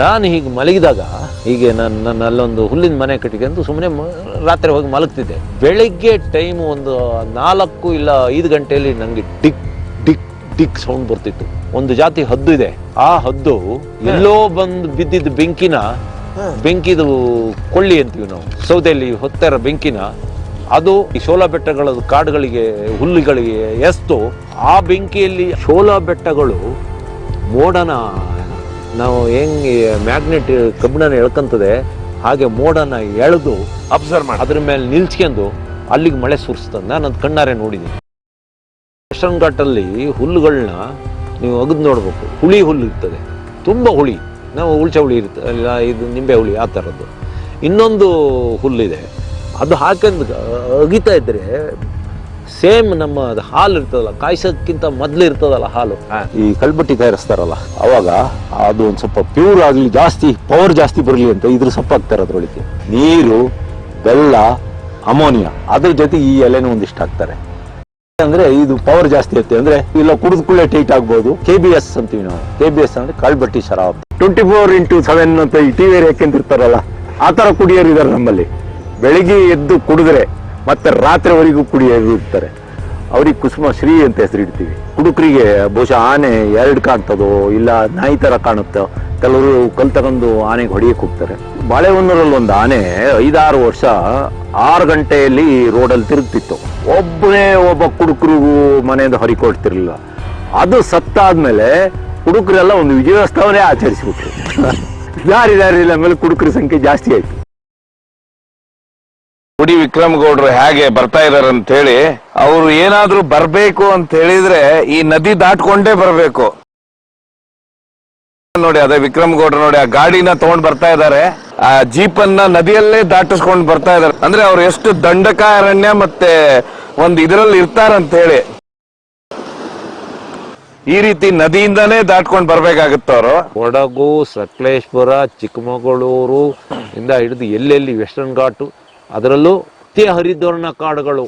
ನಾನು ಹೀಗೆ ಮಲಗಿದಾಗ ಹೀಗೆ ನಾನು ನನ್ನ ಅಲ್ಲೊಂದು ಹುಲ್ಲಿನ ಮನೆ ಕಟ್ಟಿಕೊಂಡು ಸುಮ್ಮನೆ ರಾತ್ರಿ ಹೋಗಿ ಮಲಗ್ತಿದ್ದೆ. ಬೆಳಗ್ಗೆ ಟೈಮ್ ಒಂದು ನಾಲ್ಕು ಇಲ್ಲ ಐದು ಗಂಟೆಯಲ್ಲಿ ನನಗೆ ಡಿಕ್ ಡಿಕ್ ಡಿಕ್ ಸೌಂಡ್ ಬರ್ತಿತ್ತು. ಒಂದು ಜಾತಿ ಹದ್ದು ಇದೆ. ಆ ಹದ್ದು ಎಲ್ಲೋ ಬಂದು ಬಿದ್ದಿದ್ದ ಬೆಂಕಿನ ಬೆಂಕಿದು ಕೊಳ್ಳಿ ಅಂತೀವಿ ನಾವು. ಸೌದೆಯಲ್ಲಿ ಹೊತ್ತರ ಬೆಂಕಿನ ಅದು ಈ ಶೋಲಾ ಬೆಟ್ಟಗಳ ಕಾಡುಗಳಿಗೆ, ಹುಲ್ಲುಗಳಿಗೆ ಎಸ್ತು. ಆ ಬೆಂಕಿಯಲ್ಲಿ ಶೋಲಾ ಬೆಟ್ಟಗಳು ಮೋಡನ ನಾವು ಹೆಂಗೆ ಮ್ಯಾಗ್ನೆಟ್ ಕಬ್ಬಿಣನ ಎಳ್ಕಂತದೆ ಹಾಗೆ ಮೋಡನ ಎಳೆದು ಅಬ್ಸರ್ವ್ ಮಾಡಿ ಅದ್ರ ಮೇಲೆ ನಿಲ್ಸ್ಕೊಂಡು ಅಲ್ಲಿಗೆ ಮಳೆ ಸುರಿಸ್ತದೆ ನಾನು ಅದು ಕಣ್ಣಾರೆ ನೋಡಿದ್ದೀನಿ. ವೆಸ್ಟರ್ನ್ ಘಾಟಲ್ಲಿ ಹುಲ್ಲುಗಳನ್ನ ನೀವು ಅಗದು ನೋಡ್ಬೇಕು. ಹುಳಿ ಹುಲ್ಲು ಇರ್ತದೆ. ತುಂಬ ಹುಳಿ. ನಾವು ಉಳ್ಚ ಹುಳಿ ಇರ್ತದೆ ಇಲ್ಲ ಇದು ನಿಂಬೆ ಹುಳಿ ಆ ಥರದ್ದು ಇನ್ನೊಂದು ಹುಲ್ಲಿದೆ. ಅದು ಹಾಕಂದು ಅಗಿತಾ ಇದ್ರೆ ಸೇಮ್ ನಮ್ಮ ಹಾಲು ಇರ್ತದಲ್ಲ ಕಾಯಿಸೋದಕ್ಕಿಂತ ಮೊದಲು ಇರ್ತದಲ್ಲ ಹಾಲು. ಈ ಕಲ್ಬಟ್ಟಿ ತಯಾರಿಸ್ತಾರಲ್ಲ ಅವಾಗ ಅದು ಒಂದು ಸ್ವಲ್ಪ ಪ್ಯೂರ್ ಆಗಲಿ ಜಾಸ್ತಿ ಪವರ್ ಜಾಸ್ತಿ ಬರಲಿ ಅಂತ ಇದ್ರ ಸೊಪ್ಪಾಗ್ತಾರೆ ಅದ್ರೊಳಗೆ ನೀರು ಬೆಲ್ಲ ಅಮೋನಿಯಾ ಅದ್ರ ಜೊತೆ ಈ ಎಲೆನೂ ಒಂದಿಷ್ಟು ಹಾಕ್ತಾರೆ. ಅಂದ್ರೆ ಇದು ಪವರ್ ಜಾಸ್ತಿ ಇರುತ್ತೆ. ಅಂದ್ರೆ ಇಲ್ಲ ಕುಡಿದ ಕೂಡಲೇ ಟೈಟ್ ಆಗ್ಬೋದು. ಕೆ ಬಿ ಎಸ್ ಅಂತೀವಿ ನಾವು. ಕೆ ಬಿ ಎಸ್ ಅಂದ್ರೆ ಕಾಳ್ಬಟ್ಟಿ ಶರಾಬ್. ಟ್ವೆಂಟಿ ಫೋರ್ ಇಂಟು ಸೆವೆನ್ ಅಂತ ಈ ಟಿವಿ ಯಾಕೆಂತಿರ್ತಾರಲ್ಲ ಆ ತರ ಕುಡಿಯೋರು ಇದಾರೆ ನಮ್ಮಲ್ಲಿ. ಬೆಳಿಗ್ಗೆ ಎದ್ದು ಕುಡಿದ್ರೆ ಮತ್ತೆ ರಾತ್ರಿವರೆಗೂ ಕುಡಿಯೋರು ಇರ್ತಾರೆ. ಅವ್ರಿಗೆ ಕುಸುಮ ಶ್ರೀ ಅಂತ ಹೆಸರಿಡ್ತೀವಿ ಕುಡುಕರಿಗೆ ಬಹುಶಃ ಆನೆ ಎರಡು ಕಾಣ್ತದೋ, ಇಲ್ಲ ನಾಯಿ ತರ ಕಾಣುತ್ತೋ, ಕೆಲವರು ಕಲ್ ತಗೊಂಡು ಆನೆಗೆ ಹೊಡಿಯಕ್ಕೆ ಹೋಗ್ತಾರೆ. ಬಾಳೆಹೊನ್ನೂರಲ್ಲಿ ಒಂದು ಆನೆ ಐದಾರು ವರ್ಷ ಆರು ಗಂಟೆಯಲ್ಲಿ ರೋಡಲ್ಲಿ ತಿರುಗ್ತಿತ್ತು. ಒಬ್ಬನೇ ಒಬ್ಬ ಕುಡುಕರಿಗೂ ಮನೆಯಿಂದ ಹೊರಿಕೊಡ್ತಿರ್ಲಿಲ್ಲ ಅದು ಸತ್ತಾದ್ಮೇಲೆ ಕುಡುಕರೆಲ್ಲ ಒಂದು ವಿಜಯೋತ್ಸವನೇ ಆಚರಿಸಿಬಿಟ್ರು. ದಾರಿ ದಾರಿ ಮೇಲೆ ಕುಡುಕರ ಸಂಖ್ಯೆ ಜಾಸ್ತಿ ಆಯ್ತು. ಗುಡಿ ವಿಕ್ರಮ್ ಗೌಡ್ರು ಹೇಗೆ ಬರ್ತಾ ಇದಾರೆ ಅಂತ ಹೇಳಿ, ಅವ್ರು ಏನಾದ್ರೂ ಬರ್ಬೇಕು ಅಂತ ಹೇಳಿದ್ರೆ ಈ ನದಿ ದಾಟ್ಕೊಂಡೇ ಬರ್ಬೇಕು. ನೋಡಿ, ಅದೇ ವಿಕ್ರಮ್ ಗೌಡ್ರು ನೋಡಿ, ಆ ಗಾಡಿನ ತಗೊಂಡ್ ಬರ್ತಾ ಇದಾರೆ. ಆ ಜೀಪನ್ನ ನದಿಯಲ್ಲೇ ದಾಟಿಸ್ಕೊಂಡ್ ಬರ್ತಾ ಇದಾರೆ. ಅಂದ್ರೆ ಅವ್ರು ಎಷ್ಟು ದಂಡಕ ಅರಣ್ಯ ಮತ್ತೆ ಒಂದ್ ಇದ್ರಲ್ಲಿ ಇರ್ತಾರಂತ ಹೇಳಿ. ಈ ರೀತಿ ನದಿಯಿಂದಾನೇ ದಾಟ್ಕೊಂಡ್ ಬರ್ಬೇಕಾಗತ್ತ ಅವರು. ಕೊಡಗು, ಸಕಲೇಶ್ಪುರ, ಚಿಕ್ಕಮಗಳೂರು, ಇಂದ ಹಿಡಿದು ಎಲ್ಲೆಲ್ಲಿ ವೆಸ್ಟರ್ನ್ ಘಾಟು ಅದರಲ್ಲೂ ಅತಿ ಹರಿದ್ವರ್ಣ ಕಾಡುಗಳು.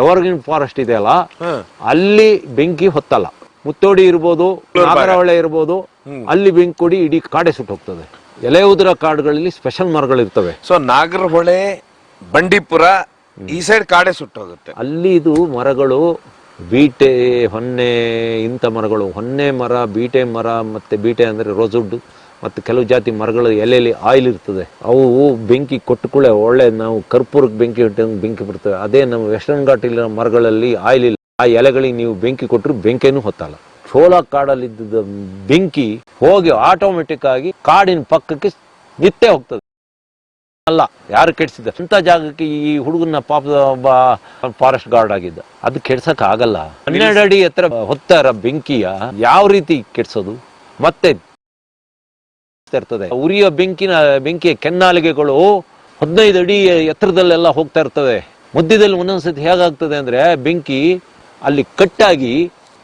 ಎವರ್ಗಿನ್ ಫಾರೆಸ್ಟ್ ಇದೆಯಲ್ಲ ಅಲ್ಲಿ? ಬೆಂಕಿ ಹೊತ್ತಲ್ಲ. ಮುತ್ತೋಡಿ ಇರ್ಬೋದು ನಾಗರಹೊಳೆ ಇರ್ಬೋದು ಅಲ್ಲಿ ಬೆಂಕಿ ಕೊಡಿ ಇಡೀ ಕಾಡೆ ಸುಟ್ಟು ಹೋಗ್ತದೆ. ಎಲೆ ಉದುರ ಕಾಡುಗಳಲ್ಲಿ ಸ್ಪೆಷಲ್ ಮರಗಳಿರ್ತವೆ ಸೊ ನಾಗರಹೊಳೆ ಬಂಡೀಪುರ ಈ ಸೈಡ್ ಕಾಡೆ ಸುಟ್ಟೋಗುತ್ತೆ ಅಲ್ಲಿ ಇದು ಮರಗಳು ಬೀಟೆ ಹೊನ್ನೆ ಇಂಥ ಮರಗಳು. ಹೊನ್ನೆ ಮರ ಬೀಟೆ ಮರ ಮತ್ತೆ ಬೀಟೆ ಅಂದ್ರೆ ರೋಸುಡ್ ಮತ್ತು ಕೆಲವು ಜಾತಿ ಮರಗಳು ಎಲೆಯಲ್ಲಿ ಆಯಿಲ್ ಇರ್ತದೆ. ಅವು ಬೆಂಕಿ ಕೊಟ್ಟುಕೊಳ್ಳೆ ಒಳ್ಳೆ ನಾವು ಕರ್ಪೂರಕ್ಕೆ ಬೆಂಕಿ ಇಟ್ಟಂಗೆ ಬೆಂಕಿ ಬರ್ತವೆ. ಅದೇ ನಮ್ಮ ವೆಸ್ಟರ್ನ್ ಘಾಟಿನ ಮರಗಳಲ್ಲಿ ಆಯಿಲ್ ಇಲ್ಲ. ಆ ಎಲೆಗಳಿಗೆ ನೀವು ಬೆಂಕಿ ಕೊಟ್ಟರು ಬೆಂಕಿನೂ ಹೊತ್ತಲ್ಲ. ಚೋಲಾ ಕಾಡಲ್ಲಿ ಇದ್ದ ಬೆಂಕಿ ಹೋಗಿ ಆಟೋಮೆಟಿಕ್ ಆಗಿ ಕಾಡಿನ ಪಕ್ಕಕ್ಕೆ ನಿತ್ತೆ ಹೋಗ್ತದೆ. ಅಲ್ಲ, ಯಾರು ಕೆಡಿಸಿದ ಇಂಥ ಜಾಗಕ್ಕೆ ಈ ಹುಡುಗನ ಒಬ್ಬ ಫಾರೆಸ್ಟ್ ಗಾರ್ಡ್ ಆಗಿದ್ದ. ಅದು ಕೆಡ್ಸಕ್ ಆಗಲ್ಲ. ಹನ್ನೆರಡು ಅಡಿ ಎತ್ತರ ಹೊತ್ತಾರ ಬೆಂಕಿಯ. ಯಾವ ರೀತಿ ಕೆಡ್ಸೋದು? ಮತ್ತೆ ಇರ್ತದೆ. ಉರಿಯ ಬೆಂಕಿನ ಬೆಂಕಿಯ ಕೆನ್ನಾಲಿಗೆಗಳು ಹದಿನೈದು ಅಡಿ ಎತ್ತರದಲ್ಲೆಲ್ಲ ಹೋಗ್ತಾ ಇರ್ತವೆ. ಮಧ್ಯದಲ್ಲಿ ಒಂದೊಂದ್ಸತಿ ಹೇಗಾಗ್ತದೆ ಅಂದ್ರೆ ಬೆಂಕಿ ಅಲ್ಲಿ ಕಟ್ಟಾಗಿ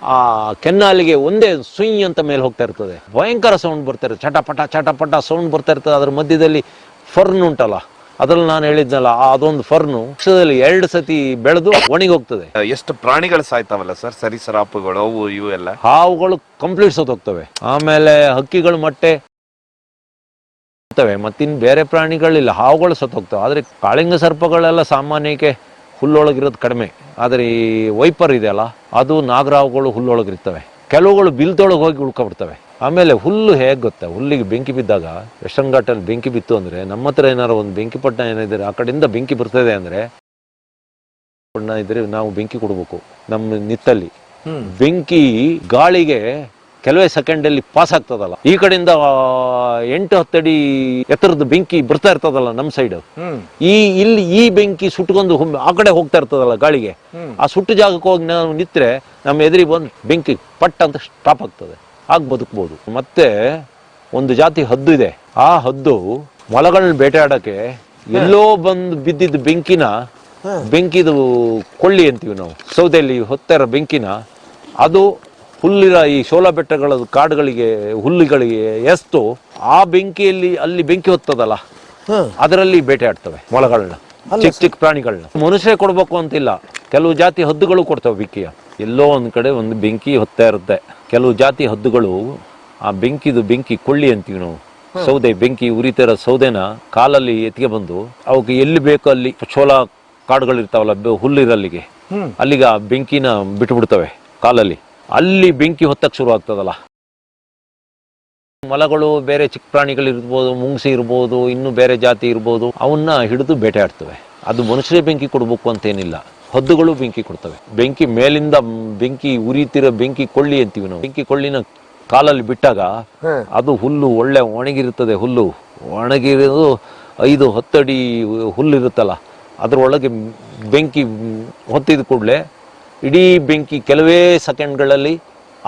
ಆ ಕೆನ್ನಾಲಿಗೆ ಒಂದೇ ಸುಯ್ ಅಂತ ಮೇಲೆ ಹೋಗ್ತಾ ಇರ್ತದೆ. ಭಯಂಕರ ಸೌಂಡ್ ಬರ್ತಾ ಇರ್ತದೆ. ಚಟಪಟ ಚಟಪಟ ಸೌಂಡ್ ಬರ್ತಾ ಇರ್ತದೆ. ಅದ್ರ ಮಧ್ಯದಲ್ಲಿ ಫರ್ನ್ ಉಂಟಲ್ಲ ಅದ್ರಲ್ಲಿ ನಾನು ಹೇಳಿದ್ನಲ್ಲ ಅದೊಂದು ಫರ್ನು ವರ್ಷದಲ್ಲಿ ಎರಡು ಸತಿ ಬೆಳೆದು ಒಣಗಿ ಹೋಗ್ತದೆ. ಎಷ್ಟು ಪ್ರಾಣಿಗಳು ಸಾಯ್ತಾವಲ್ಲ ಸರ್? ಸರಿಸರಾಪುಗಳು ಅವು ಇವು ಎಲ್ಲ? ಹಾವುಗಳು ಕಂಪ್ಲೀಟ್ ಸತ್ತೋಗ್ತವೆ ಆಮೇಲೆ ಹಕ್ಕಿಗಳು ಮೊಟ್ಟೆ. ಇರ್ತವೆ ಮತ್ತಿನ್ ಬೇರೆ ಪ್ರಾಣಿಗಳಿಲ್ಲ ಹಾವುಗಳು ಸತ್ತೋಗ್ತವೆ ಆದ್ರೆ ಕಾಳಿಂಗ ಸರ್ಪಗಳೆಲ್ಲ ಸಾಮಾನ್ಯಕ್ಕೆ ಹುಲ್ಲೊಳಗಿರೋದು ಕಡಿಮೆ. ಆದ್ರೆ ಈ ವೈಪರ್ ಇದೆಯಲ್ಲ ಅದು ನಾಗರಾವುಗಳು ಹುಲ್ಲೊಳಗಿರ್ತವೆ. ಕೆಲವುಗಳು ಬಿಲ್ದೊಳಗೆ ಹೋಗಿ ಉಳ್ಕೊಬಿಡ್ತವೆ ಆಮೇಲೆ ಹುಲ್ಲು ಹೇಗೆ ಗೊತ್ತಾ? ಹುಲ್ಲಿಗೆ ಬೆಂಕಿ ಬಿದ್ದಾಗ ವೆಸ್ಟರ್ನ್ ಘಾಟಲ್ಲಿ ಬೆಂಕಿ ಬಿತ್ತು ಅಂದ್ರೆ ನಮ್ಮ ಹತ್ರ ಏನಾರು ಒಂದು ಬೆಂಕಿ ಪಟ್ಟಣ ಏನಿದ್ರೆ ಆ ಕಡೆಯಿಂದ ಬೆಂಕಿ ಬರ್ತದೆ ಅಂದ್ರೆ ಇದ್ರೆ ನಾವು ಬೆಂಕಿ ಕೊಡಬೇಕು ನಮ್ಮ ನಿತ್ತಲ್ಲಿ ಬೆಂಕಿ ಗಾಳಿಗೆ ಕೆಲವೇ ಸೆಕೆಂಡಲ್ಲಿ ಪಾಸ್ ಆಗ್ತದಲ್ಲ ಈ ಕಡೆಯಿಂದ ಎಂಟು ಹತ್ತಡಿ ಎತ್ತರದ ಬೆಂಕಿ ಬರ್ತಾ ಇರ್ತದಲ್ಲ ನಮ್ಮ ಸೈಡ್ ಈ ಇಲ್ಲಿ ಈ ಬೆಂಕಿ ಸುಟ್ಕೊಂಡು ಆ ಕಡೆ ಹೋಗ್ತಾ ಇರ್ತದಲ್ಲ ಗಾಳಿಗೆ. ಆ ಸುಟ್ಟು ಜಾಗಕ್ಕೆ ಹೋಗಿ ನಾವು ನಿತ್ರೆ ನಮ್ಮ ಎದುರಿ ಬಂದು ಬೆಂಕಿ ಪಟ್ ಅಂತ ಸ್ಟಾಪ್ ಆಗ್ತದೆ. ಆಗ ಬದುಕ್ಬೋದು. ಮತ್ತೆ ಒಂದು ಜಾತಿ ಹದ್ದು ಇದೆ. ಆ ಹದ್ದು ಮೊಲಗಳನ್ನ ಬೇಟೆಯಾಡಕ್ಕೆ ಎಲ್ಲೋ ಬಂದು ಬಿದ್ದಿದ್ದ ಬೆಂಕಿನ ಬೆಂಕಿದು ಕೊಳ್ಳಿ ಅಂತೀವಿ ನಾವು. ಸೌದೆಯಲ್ಲಿ ಹೊತ್ತರ ಬೆಂಕಿನ ಅದು ಹುಲ್ಲಿರ ಈ ಶೋಲಾ ಬೆಟ್ಟಗಳ ಕಾಡುಗಳಿಗೆ ಹುಲ್ಲುಗಳಿಗೆ ಎಸ್ತು ಆ ಬೆಂಕಿಯಲ್ಲಿ ಅಲ್ಲಿ ಬೆಂಕಿ ಹೊತ್ತದಲ್ಲ? ಅದರಲ್ಲಿ ಬೇಟೆ ಆಡ್ತವೆ ಮೊಳಗಳನ್ನ ಚಿಕ್ಕ ಚಿಕ್ಕ ಪ್ರಾಣಿಗಳನ್ನ. ಮನುಷ್ಯ ಕೊಡ್ಬೇಕು ಅಂತಿಲ್ಲ. ಕೆಲವು ಜಾತಿ ಹದ್ದುಗಳು ಕೊಡ್ತವೆ ಬೆಂಕಿಯ. ಎಲ್ಲೋ ಒಂದ್ ಕಡೆ ಒಂದು ಬೆಂಕಿ ಹೊತ್ತಾ ಇರುತ್ತೆ. ಕೆಲವು ಜಾತಿ ಹದ್ದುಗಳು ಆ ಬೆಂಕಿದು ಬೆಂಕಿ ಕೊಳ್ಳಿ ಅಂತೀವಿ ನಾವು. ಸೌದೆ ಬೆಂಕಿ ಉರಿತರ ಸೌದೆನ ಕಾಲಲ್ಲಿ ಎತ್ತಿಗೆ ಬಂದು ಅವಕ್ಕೆ ಎಲ್ಲಿ ಬೇಕೋ ಅಲ್ಲಿ ಚೋಲ ಕಾಡುಗಳಿರ್ತಾವಲ್ಲ ಹುಲ್ಲಿರಲ್ಲಿಗೆ ಅಲ್ಲಿಗೆ ಆ ಬೆಂಕಿನ ಬಿಟ್ಬಿಡ್ತವೆ ಕಾಲಲ್ಲಿ. ಅಲ್ಲಿ ಬೆಂಕಿ ಹೊತ್ತಕ್ಕೆ ಶುರು ಆಗ್ತದಲ್ಲ. ಮೊಲಗಳು ಬೇರೆ ಚಿಕ್ಕ ಪ್ರಾಣಿಗಳು ಇರ್ಬೋದು ಮುಂಗ್ಸಿ ಇರ್ಬೋದು ಇನ್ನು ಬೇರೆ ಜಾತಿ ಇರ್ಬೋದು ಅವನ್ನ ಹಿಡಿದು ಬೇಟೆ ಆಡ್ತವೆ. ಅದು ಮನುಷ್ಯರೇ ಬೆಂಕಿ ಕೊಡ್ಬೇಕು ಅಂತೇನಿಲ್ಲ. ಹದ್ದುಗಳು ಬೆಂಕಿ ಕೊಡ್ತವೆ. ಬೆಂಕಿ ಮೇಲಿಂದ ಬೆಂಕಿ ಉರಿತಿರೋ ಬೆಂಕಿ ಕೊಳ್ಳಿ ಅಂತೀವಿ ನಾವು. ಬೆಂಕಿ ಕೊಳ್ಳಿನ ಕಾಲಲ್ಲಿ ಬಿಟ್ಟಾಗ ಅದು ಹುಲ್ಲು ಒಳ್ಳೆ ಒಣಗಿರುತ್ತದೆ ಹುಲ್ಲು. ಒಣಗಿರೋದು ಐದು ಹತ್ತಡಿ ಹುಲ್ಲು ಇರುತ್ತಲ್ಲ ಅದರೊಳಗೆ ಬೆಂಕಿ ಹೊತ್ತಿದ ಕೂಡಲೇ ಇಡೀ ಬೆಂಕಿ ಕೆಲವೇ ಸೆಕೆಂಡ್ಗಳಲ್ಲಿ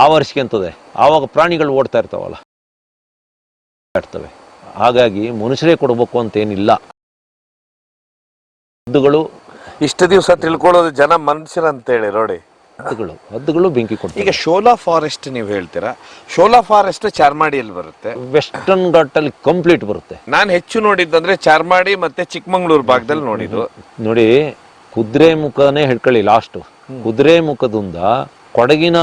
ಆವರಿಸ್ಕೊಂತದೆ. ಆವಾಗ ಪ್ರಾಣಿಗಳು ಓಡ್ತಾ ಇರ್ತಾವಲ್ಲ. ಆಡ್ತವೆ ಹಾಗಾಗಿ ಮನುಷ್ಯರೇ ಕೊಡಬೇಕು ಅಂತೇನಿಲ್ಲ. ಹದ್ದುಗಳು ಇಷ್ಟು ದಿವಸ ತಿಳ್ಕೊಳ್ಳೋದು ಜನ ಮನುಷ್ಯರ ಅಂತ ಹೇಳಿ ನೋಡಿ. ಹದ್ದುಗಳು ಹದ್ದುಗಳು ಬೆಂಕಿ ಈಗ ಶೋಲಾ ಫಾರೆಸ್ಟ್ ನೀವು ಹೇಳ್ತೀರಾ? ಶೋಲಾ ಫಾರೆಸ್ಟ್ ಚಾರ್ಮಾಡಿಯಲ್ಲಿ ಬರುತ್ತೆ. ವೆಸ್ಟರ್ನ್ ಘಾಟಲ್ಲಿ ಕಂಪ್ಲೀಟ್ ಬರುತ್ತೆ. ನಾನು ಹೆಚ್ಚು ನೋಡಿದ್ದಂದ್ರೆ ಚಾರ್ಮಾಡಿ ಮತ್ತೆ ಚಿಕ್ಕಮಂಗ್ಳೂರು ಭಾಗದಲ್ಲಿ ನೋಡಿದ್ದು. ನೋಡಿ ಕುದುರೆ ಮುಖನೇ ಹಿಡ್ಕೊಳ್ಳಿ ಲಾಸ್ಟ್ ಕುದುರೆ ಮುಖದಿಂದ ಕೊಡಗಿನ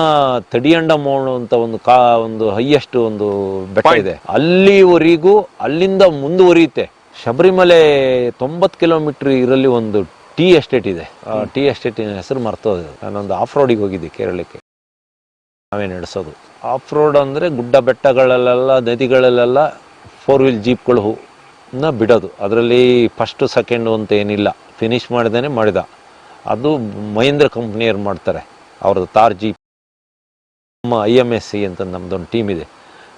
ತಡಿಯಂಡ ಅಂತ ಒಂದು ಕಾ ಒಂದು ಹೈಯೆಸ್ಟ್ ಒಂದು ಬೆಟ್ಟ ಇದೆ. ಅಲ್ಲಿವರೆಗೂ ಅಲ್ಲಿಂದ ಮುಂದುವರಿಯುತ್ತೆ. ಶಬರಿಮಲೆ ತೊಂಬತ್ತು ಕಿಲೋಮೀಟರ್ ಇರಲ್ಲಿ ಒಂದು ಟೀ ಎಸ್ಟೇಟ್ ಇದೆ. ಆ ಟೀ ಎಸ್ಟೇಟಿನ ಹೆಸರು ಮರ್ತೋದೆ. ನಾನೊಂದು ಆಫ್ ರೋಡಿಗೆ ಹೋಗಿದ್ದೆ ಕೇರಳಕ್ಕೆ. ನಾವೇ ನಡೆಸೋದು. ಆಫ್ ರೋಡ್ ಅಂದ್ರೆ ಗುಡ್ಡ ಬೆಟ್ಟಗಳಲ್ಲೆಲ್ಲ ನದಿಗಳಲ್ಲೆಲ್ಲ ಫೋರ್ ವೀಲ್ ಜೀಪ್ಗಳು ನ ಬಿಡೋದು. ಅದರಲ್ಲಿ ಫಸ್ಟು ಸೆಕೆಂಡು ಅಂತ ಏನಿಲ್ಲ. ಫಿನಿಶ್ ಮಾಡಿದೇನೆ ಮಾಡಿದ. ಅದು ಮಹೇಂದ್ರ ಕಂಪ್ನಿಯವ್ರು ಮಾಡ್ತಾರೆ. ಅವ್ರದ್ದು ತಾರ್ ಜಿ ನಮ್ಮ ಐ ಎಂ ಎಸ್ ಸಿ ಅಂತ ನಮ್ಮದೊಂದು ಟೀಮ್ ಇದೆ.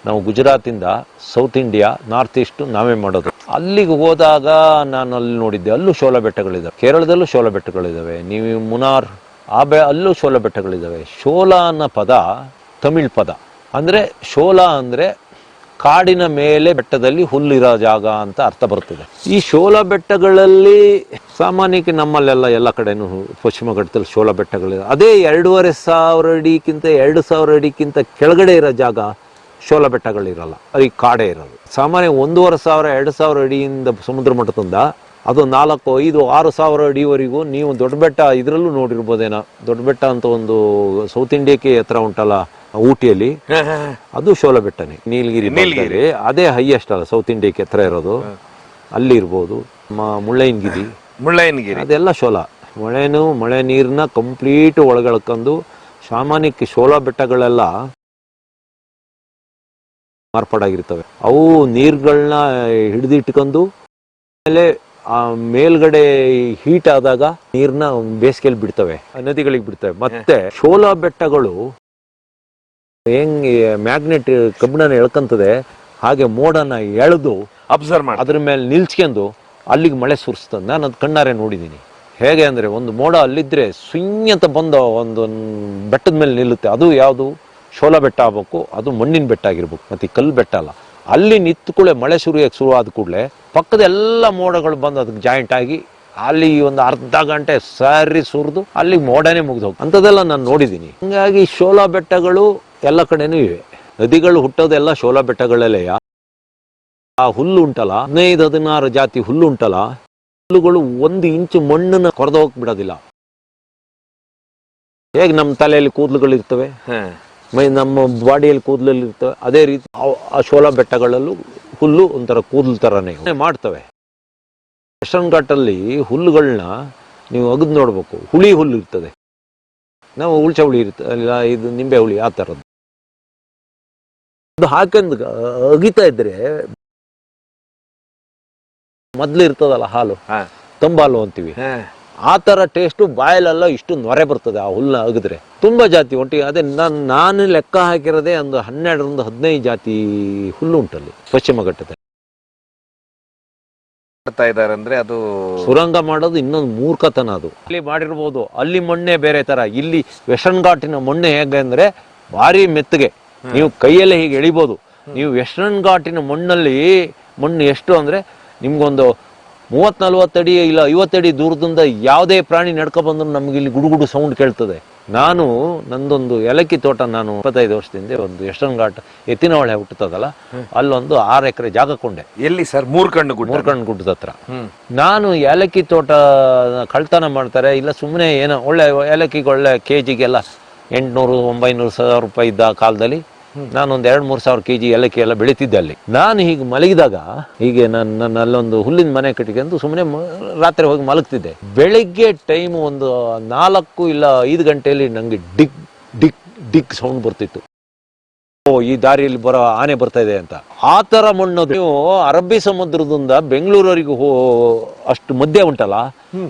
ನಾವು ಗುಜರಾತಿಂದ ಸೌತ್ ಇಂಡಿಯಾ ನಾರ್ತ್ ಈಸ್ಟು ನಾವೇ ಮಾಡೋದು. ಅಲ್ಲಿಗೆ ಹೋದಾಗ ನಾನು ಅಲ್ಲಿ ನೋಡಿದ್ದೆ. ಅಲ್ಲೂ ಶೋಲ ಬೆಟ್ಟಗಳಿದ್ದಾವೆ ಕೇರಳದಲ್ಲೂ ಶೋಲ ಬೆಟ್ಟಗಳಿದ್ದಾವೆ ನೀವು ಮುನಾರ್, ಆ ಬೆ, ಅಲ್ಲೂ ಶೋಲ ಬೆಟ್ಟಗಳಿದ್ದಾವೆ ಶೋಲ ಅನ್ನೋ ಪದ ತಮಿಳ್ ಪದ. ಅಂದರೆ ಶೋಲ ಅಂದ್ರೆ ಕಾಡಿನ ಮೇಲೆ ಬೆಟ್ಟದಲ್ಲಿ ಹುಲ್ಲಿರೋ ಜಾಗ ಅಂತ ಅರ್ಥ ಬರ್ತದೆ ಈ ಶೋಲ ಬೆಟ್ಟಗಳಲ್ಲಿ ಸಾಮಾನ್ಯಕ್ಕೆ ನಮ್ಮಲ್ಲೆಲ್ಲ ಎಲ್ಲ ಕಡೆನೂ ಪಶ್ಚಿಮ ಘಟ್ಟದಲ್ಲಿ ಶೋಲ ಬೆಟ್ಟಗಳಿದೆ. ಅದೇ ಎರಡೂವರೆ ಸಾವಿರ ಅಡಿಗಿಂತ ಎರಡು ಸಾವಿರ ಅಡಿಗಿಂತ ಕೆಳಗಡೆ ಇರೋ ಜಾಗ ಶೋಲ ಬೆಟ್ಟಗಳಿರಲ್ಲ. ಅದು ಈ ಕಾಡೇ ಇರೋದು. ಸಾಮಾನ್ಯ ಒಂದೂವರೆ ಸಾವಿರ, ಎರಡು ಸಾವಿರ ಅಡಿಯಿಂದ ಸಮುದ್ರ ಮಟ್ಟದಿಂದ ಅದು ನಾಲ್ಕು, ಐದು, ಆರು ಸಾವಿರ ಅಡಿವರೆಗೂ ನೀವು ದೊಡ್ಡ ಬೆಟ್ಟ ಇದರಲ್ಲೂ ನೋಡಿರ್ಬೋದೇನೋ. ದೊಡ್ಡ ಬೆಟ್ಟ ಅಂತ ಒಂದು ಸೌತ್ ಇಂಡಿಯಾಕ್ಕೆ ಹತ್ರ ಉಂಟಲ್ಲ. ಊಟಿಯಲ್ಲಿ ಅದು ಶೋಲ ಬೆಟ್ಟನೆ ನೀಲಗಿರಿ ನೀಲಗಿರಿ. ಅದೇ ಹೈಯೆಸ್ಟ್ ಅಲ್ಲ ಸೌತ್ ಇಂಡಿಯಾಕ್ಕೆ ಹತ್ರ ಇರೋದು. ಅಲ್ಲಿ ಇರ್ಬೋದು. ಮುಳ್ಳಯ್ಯನಗಿರಿ. ಮುಳ್ಳಯ್ಯನಗಿರಿ. ಅದೆಲ್ಲ ಶೋಲ. ಮಳೆನು ಮಳೆ ನೀರನ್ನ ಕಂಪ್ಲೀಟ್ ಒಳಗಳ್ಕೊಂಡು ಸಾಮಾನ್ಯಕ್ಕೆ ಶೋಲ ಬೆಟ್ಟಗಳೆಲ್ಲ ಮಾರ್ಪಾಡಾಗಿರ್ತವೆ. ಅವು ನೀರ್ಗಳನ್ನ ಹಿಡಿದಿಟ್ಕೊಂಡು ಆಮೇಲೆ ಆ ಮೇಲ್ಗಡೆ ಹೀಟ್ ಆದಾಗ ನೀರ್ನ ಬೇಸಿಗೆಯಲ್ಲಿ ಬಿಡ್ತವೆ ನದಿಗಳಿಗೆ ಬಿಡ್ತವೆ. ಮತ್ತೆ ಶೋಲ ಬೆಟ್ಟಗಳು ಹೆಂಗ್ ಮ್ಯಾಗ್ನೆಟ್ ಕಬ್ಬಿಣನ ಎಳ್ಕಂತದೆ ಹಾಗೆ ಮೋಡನ ಎಳೆದು ಅಬ್ಸರ್ವ್ ಮಾಡಿ ಅದ್ರ ಮೇಲೆ ನಿಲ್ಸ್ಕೊಂಡು ಅಲ್ಲಿಗೆ ಮಳೆ ಸುರಿಸ್ತದೆ. ನಾನು ಅದು ಕಣ್ಣಾರೆ ನೋಡಿದ್ದೀನಿ ಹೇಗೆ ಅಂದ್ರೆ ಒಂದು ಮೋಡ ಅಲ್ಲಿದ್ದರೆ ಸುಂಯತ ಅಂತ ಬಂದು ಒಂದು ಬೆಟ್ಟದ ಮೇಲೆ ನಿಲ್ಲುತ್ತೆ. ಅದು ಯಾವುದು? ಶೋಲಾ ಬೆಟ್ಟ ಆಗ್ಬೇಕು ಅದು ಮಣ್ಣಿನ ಬೆಟ್ಟ ಆಗಿರ್ಬೇಕು. ಮತ್ತೆ ಈ ಕಲ್ಲು ಬೆಟ್ಟ ಅಲ್ಲ. ಅಲ್ಲಿ ನಿಂತು ಕೂಡಲೇ ಮಳೆ ಸುರಿಯಕ್ಕೆ ಶುರು ಆದ ಕೂಡಲೇ ಪಕ್ಕದ ಎಲ್ಲ ಮೋಡಗಳು ಬಂದು ಅದಕ್ಕೆ ಜಾಯಿಂಟ್ ಆಗಿ ಅಲ್ಲಿ ಒಂದು ಅರ್ಧ ಗಂಟೆ ಸರಿ ಸುರಿದು ಅಲ್ಲಿ ಮೋಡನೇ ಮುಗಿದು ಹೋಗಿ ಅಂಥದ್ದೆಲ್ಲ ನಾನು ನೋಡಿದ್ದೀನಿ ಹಂಗಾಗಿ ಶೋಲಾ ಬೆಟ್ಟಗಳು ಎಲ್ಲ ಕಡೆನೂ ಇವೆ. ನದಿಗಳು ಹುಟ್ಟೋದೆಲ್ಲ ಶೋಲಾ ಬೆಟ್ಟಗಳಲ್ಲೇ. ಆ ಹುಲ್ಲು ಉಂಟಲ್ಲ ಹದಿನೈದು ಹದಿನಾರು ಜಾತಿ ಹುಲ್ಲು ಉಂಟಲ್ಲ ಹುಲ್ಲುಗಳು ಒಂದು ಇಂಚು ಮಣ್ಣನ್ನು ಕೊರೆದು ಹೋಗ್ಬಿಡೋದಿಲ್ಲ. ಹೇಗೆ ನಮ್ಮ ತಲೆಯಲ್ಲಿ ಕೂದಲುಗಳು ಇರ್ತವೆ? ಮೈ ನಮ್ಮ ಬಾಡಿಯಲ್ಲಿ ಕೂದಲಲ್ಲಿ ಇರ್ತವೆ. ಅದೇ ರೀತಿ ಆ ಶೋಲಾ ಬೆಟ್ಟಗಳಲ್ಲೂ ಹುಲ್ಲು ಒಂಥರ ಕೂದಲು ಥರನೇ ಮಾಡ್ತವೆ. ವೆಸ್ಟರ್ನ್ ಘಾಟಲ್ಲಿ ಹುಲ್ಲುಗಳನ್ನ ನೀವು ಅಗದು ನೋಡ್ಬೇಕು. ಹುಳಿ ಹುಲ್ಲು ಇರ್ತದೆ. ನಾವು ಉಳ್ಚ ಹುಳಿ ಇರ್ತದೆ ಇದು ನಿಂಬೆ ಹುಳಿ ಆ ಥರದ್ದು ಅದು ಹಾಕೊಂಡು ಅಗಿತಾ ಇದ್ರೆ ಮೊದ್ಲು ಇರ್ತದಲ್ಲ ಹಾಲು. ಹಾ. ತಂಬಾಲು ಅಂತೀವಿ. ಆ ತರ ಟೇಸ್ಟು ಬಾಯಲೆಲ್ಲ ಇಷ್ಟು ನೊರೆ ಬರ್ತದೆ ಆ ಹುಲ್ಲ ಅಗಿದ್ರೆ. ತುಂಬಾ ಜಾತಿ ಒಂಟಿ ಅದೇ ನಾನು ನಾನು ಲೆಕ್ಕ ಹಾಕಿರೋದೇ ಒಂದು ಹನ್ನೆರಡರಿಂದ ಹದಿನೈದು ಜಾತಿ ಹುಲ್ಲು ಉಂಟಲ್ಲಿ ಪಶ್ಚಿಮ ಘಟ್ಟದಲ್ಲಿ. ಮಾಡ್ತಾ ಇದ್ದಾರೆ ಅಂದ್ರೆ ಅದು ಸುರಂಗ ಮಾಡೋದು ಇನ್ನೊಂದು ಮೂರ್ಖತನ ಅದು. ಅಲ್ಲಿ ಮಾಡಿರ್ಬೋದು. ಅಲ್ಲಿ ಮಣ್ಣೆ ಬೇರೆ ತರ. ಇಲ್ಲಿ ವೆಸ್ಟರ್ನ್ ಘಾಟಿನ ಮಣ್ಣೆ ಹೇಗೆ ಅಂದ್ರೆ ಭಾರಿ ಮೆತ್ತಗೆ. ನೀವು ಕೈಯಲ್ಲೇ ಹೀಗೆ ಎಳಿಬೋದು. ನೀವು ವೆಸ್ಟರ್ನ್ ಘಾಟಿನ ಮಣ್ಣಲ್ಲಿ ಮಣ್ಣು ಎಷ್ಟು ಅಂದ್ರೆ ನಿಮ್ಗೊಂದು ಮೂವತ್ತು ನಲ್ವತ್ತಡಿ ಇಲ್ಲ ಐವತ್ತಡಿ ದೂರದಿಂದ ಯಾವುದೇ ಪ್ರಾಣಿ ನಡ್ಕೊ ಬಂದ್ರೂ ನಮ್ಗೆ ಇಲ್ಲಿ ಗುಡುಗುಡು ಸೌಂಡ್ ಕೇಳ್ತದೆ. ನಾನು ನಂದೊಂದು ಏಲಕ್ಕಿ ತೋಟ ನಾನು ಇಪ್ಪತ್ತೈದು ವರ್ಷದಿಂದ ಒಂದು ವೆಸ್ಟರ್ನ್ ಘಾಟ್ ಎತ್ತಿನಹೊಳೆ ಹುಟ್ಟುತ್ತದಲ್ಲ ಅಲ್ಲೊಂದು ಆರು ಎಕರೆ ಜಾಗ ಕೊಂಡೆ ಎಲ್ಲಿ ಸರ್? ಮೂರ್ಕಣ್ಣು ಮೂರ್ಕಣ್ಣು ಗುಡ್ಡದ ಹತ್ರ. ನಾನು ಏಲಕ್ಕಿ ತೋಟ ಕಳ್ತನ ಮಾಡ್ತಾರೆ ಇಲ್ಲ ಸುಮ್ಮನೆ ಏನೋ ಒಳ್ಳೆ ಏಲಕ್ಕಿಗೆ ಒಳ್ಳೆ ಕೆ ಜಿಗೆಲ್ಲ ಎಂಟುನೂರು ಒಂಬೈನೂರು ಸಾವಿರ ರೂಪಾಯಿ ಇದ್ದ ಕಾಲದಲ್ಲಿ ನಾನೊಂದ್ ಎರಡು ಮೂರು ಸಾವಿರ ಕೆಜಿ ಏಲಕ್ಕಿ ಎಲ್ಲ ಬೆಳೀತಿದ್ದೆ ಅಲ್ಲಿ. ನಾನು ಹೀಗೆ ಮಲಗಿದಾಗ ಹೀಗೆ ನಾನು ನನ್ನ ಅಲ್ಲೊಂದು ಹುಲ್ಲಿನ ಮನೆ ಕಟ್ಟಿಕೊಂಡು ಸುಮ್ಮನೆ ರಾತ್ರಿ ಹೋಗಿ ಮಲಗ್ತಿದ್ದೆ. ಬೆಳಿಗ್ಗೆ ಟೈಮ್ ಒಂದು ನಾಲ್ಕು ಇಲ್ಲ ಐದು ಗಂಟೆಯಲ್ಲಿ ನಂಗೆ ಡಿಗ್ ಡಿಗ್ ಡಿಗ್ ಸೌಂಡ್ ಬರ್ತಿತ್ತು. ಓ ಈ ದಾರಿಯಲ್ಲಿ ಬರೋ ಆನೆ ಬರ್ತಾ ಇದೆ ಅಂತ. ಆ ಥರ ಮಣ್ಣು ನೀವು ಅರಬ್ಬಿ ಸಮುದ್ರದಿಂದ ಬೆಂಗಳೂರವರೆಗೂ ಹೋ ಅಷ್ಟು ಮಧ್ಯ ಉಂಟಲ್ಲ?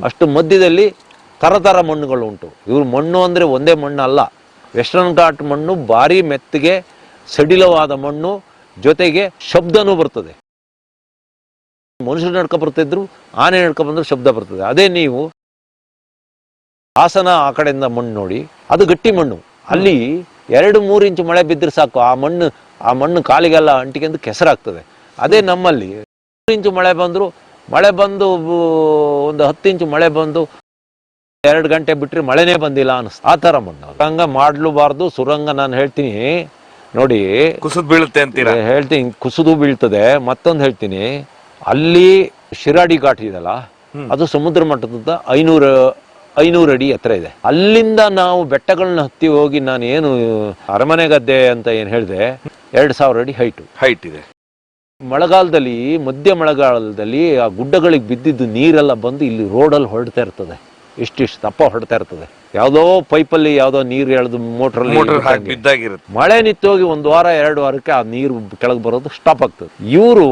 ಅಷ್ಟು ಮಧ್ಯದಲ್ಲಿ ಥರ ಥರ ಮಣ್ಣುಗಳು ಉಂಟು. ಇವ್ರ ಮಣ್ಣು ಅಂದ್ರೆ ಒಂದೇ ಮಣ್ಣು ಅಲ್ಲ ವೆಸ್ಟರ್ನ್ ಘಾಟ್ ಮಣ್ಣು ಭಾರಿ ಮೆತ್ತಗೆ ಸಡಿಲವಾದ ಮಣ್ಣು ಜೊತೆಗೆ ಶಬ್ದನೂ ಬರ್ತದೆ. ಮನುಷ್ಯರು ನಡ್ಕೊ ಬರ್ತಿದ್ರು ಆನೆ ನಡ್ಕೊ ಬಂದ್ರೆ ಶಬ್ದ ಬರ್ತದೆ. ಅದೇ ನೀವು ಹಾಸನ ಆ ಕಡೆಯಿಂದ ಮಣ್ಣು ನೋಡಿ, ಅದು ಗಟ್ಟಿ ಮಣ್ಣು. ಅಲ್ಲಿ ಎರಡು ಮೂರು ಇಂಚು ಮಳೆ ಬಿದ್ದರೆ ಸಾಕು, ಆ ಮಣ್ಣು ಆ ಮಣ್ಣು ಕಾಲಿಗೆಲ್ಲ ಅಂಟಿಕೆಂದು ಕೆಸರಾಗ್ತದೆ. ಅದೇ ನಮ್ಮಲ್ಲಿ ಮೂರು ಇಂಚು ಮಳೆ ಬಂದರೂ, ಮಳೆ ಬಂದು, ಒಂದು ಹತ್ತು ಇಂಚು ಮಳೆ ಬಂದು ಎರಡು ಗಂಟೆ ಬಿಟ್ಟರೆ ಮಳೆನೇ ಬಂದಿಲ್ಲ ಅನಿಸ್ತು ಆ ಥರ ಮಣ್ಣು ಸುರಂಗ ಮಾಡ್ಲೂಬಾರ್ದು ಸುರಂಗ ನಾನು ಹೇಳ್ತೀನಿ. ನೋಡಿ ಕುಸಿದು ಬೀಳುತ್ತೆ ಅಂತೀರಾ? ಹೇಳ್ತೀನಿ. ಕುಸಿದು ಬೀಳ್ತದೆ. ಮತ್ತೊಂದು ಹೇಳ್ತೀನಿ. ಅಲ್ಲಿ ಶಿರಾಡಿ ಘಾಟ್ ಇದೆಯಲ್ಲ ಅದು ಸಮುದ್ರ ಮಟ್ಟದಿಂದ ಐನೂರು ಐನೂರು ಅಡಿ ಎತ್ತರ ಇದೆ. ಅಲ್ಲಿಂದ ನಾವು ಬೆಟ್ಟಗಳನ್ನ ಹತ್ತಿ ಹೋಗಿ ನಾನು ಏನು ಅರಮನೆ ಗದ್ದೆ ಅಂತ ಏನು ಹೇಳಿದೆ ಎರಡು ಸಾವಿರ ಅಡಿ ಹೈಟು ಹೈಟ್ ಇದೆ. ಮಳೆಗಾಲದಲ್ಲಿ ಮಧ್ಯ ಮಳೆಗಾಲದಲ್ಲಿ ಆ ಗುಡ್ಡಗಳಿಗೆ ಬಿದ್ದಿದ್ದು ನೀರೆಲ್ಲ ಬಂದು ಇಲ್ಲಿ ರೋಡಲ್ಲಿ ಹೊರಡ್ತಾ ಇರ್ತದೆ. ಇಷ್ಟಿಷ್ಟು ದಪ್ಪ ಹೊಡ್ತಾ ಇರ್ತದೆ. ಯಾವುದೋ ಪೈಪಲ್ಲಿ ಯಾವುದೋ ನೀರು ಎಳೆದು ಮೋಟ್ರಲ್ಲಿ ಬಿದ್ದಾಗಿರುತ್ತೆ ಮಳೆ ನಿಂತೋಗಿ ಒಂದು ವಾರ ಎರಡು ವಾರಕ್ಕೆ ಆ ನೀರು ಕೆಳಗೆ ಬರೋದು ಸ್ಟಾಪ್ ಆಗ್ತದೆ. ಇವರು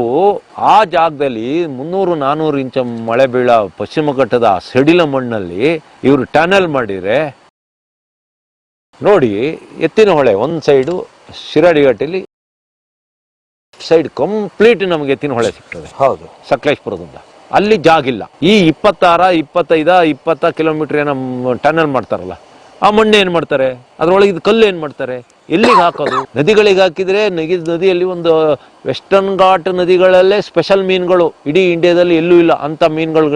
ಆ ಜಾಗದಲ್ಲಿ ಮುನ್ನೂರು ನಾನೂರು ಇಂಚ ಮಳೆ ಬೀಳ ಪಶ್ಚಿಮ ಘಟ್ಟದ ಸಡಿಲ ಮಣ್ಣಲ್ಲಿ ಇವರು ಟನಲ್ ಮಾಡಿದ್ರೆ ನೋಡಿ ಎತ್ತಿನ ಹೊಳೆ ಒಂದು ಸೈಡು ಶಿರಾಡಿ ಘಟ್ಟಲ್ಲಿ ಸೈಡ್ ಕಂಪ್ಲೀಟ್ ನಮಗೆ ಎತ್ತಿನ ಹೊಳೆ ಸಿಗ್ತದೆ. ಹೌದು. ಸಕಲೇಶ್ಪುರದಿಂದ. ಅಲ್ಲಿ ಜಾಗಿಲ್ಲ ಈ ಇಪ್ಪತ್ತಾರ ಇಪ್ಪತ್ತೈದ ಇಪ್ಪತ್ತ ಕಿಲೋಮೀಟರ್ ಏನೋ ಟನಲ್ ಮಾಡ್ತಾರಲ್ಲ ಆ ಮಣ್ಣು ಏನ್ ಮಾಡ್ತಾರೆ? ಅದ್ರೊಳಗಿದ ಕಲ್ಲು ಏನ್ ಮಾಡ್ತಾರೆ? ಎಲ್ಲಿಗೆ ಹಾಕೋದು? ನದಿಗಳಿಗೆ ಹಾಕಿದ್ರೆ ನದಿ ನದಿಯಲ್ಲಿ ಒಂದು ವೆಸ್ಟರ್ನ್ ಘಾಟ್ ನದಿಗಳಲ್ಲೇ ಸ್ಪೆಷಲ್ ಮೀನುಗಳು. ಇಡೀ ಇಂಡಿಯಾದಲ್ಲಿ ಎಲ್ಲೂ ಇಲ್ಲ ಅಂತ ಮೀನುಗಳು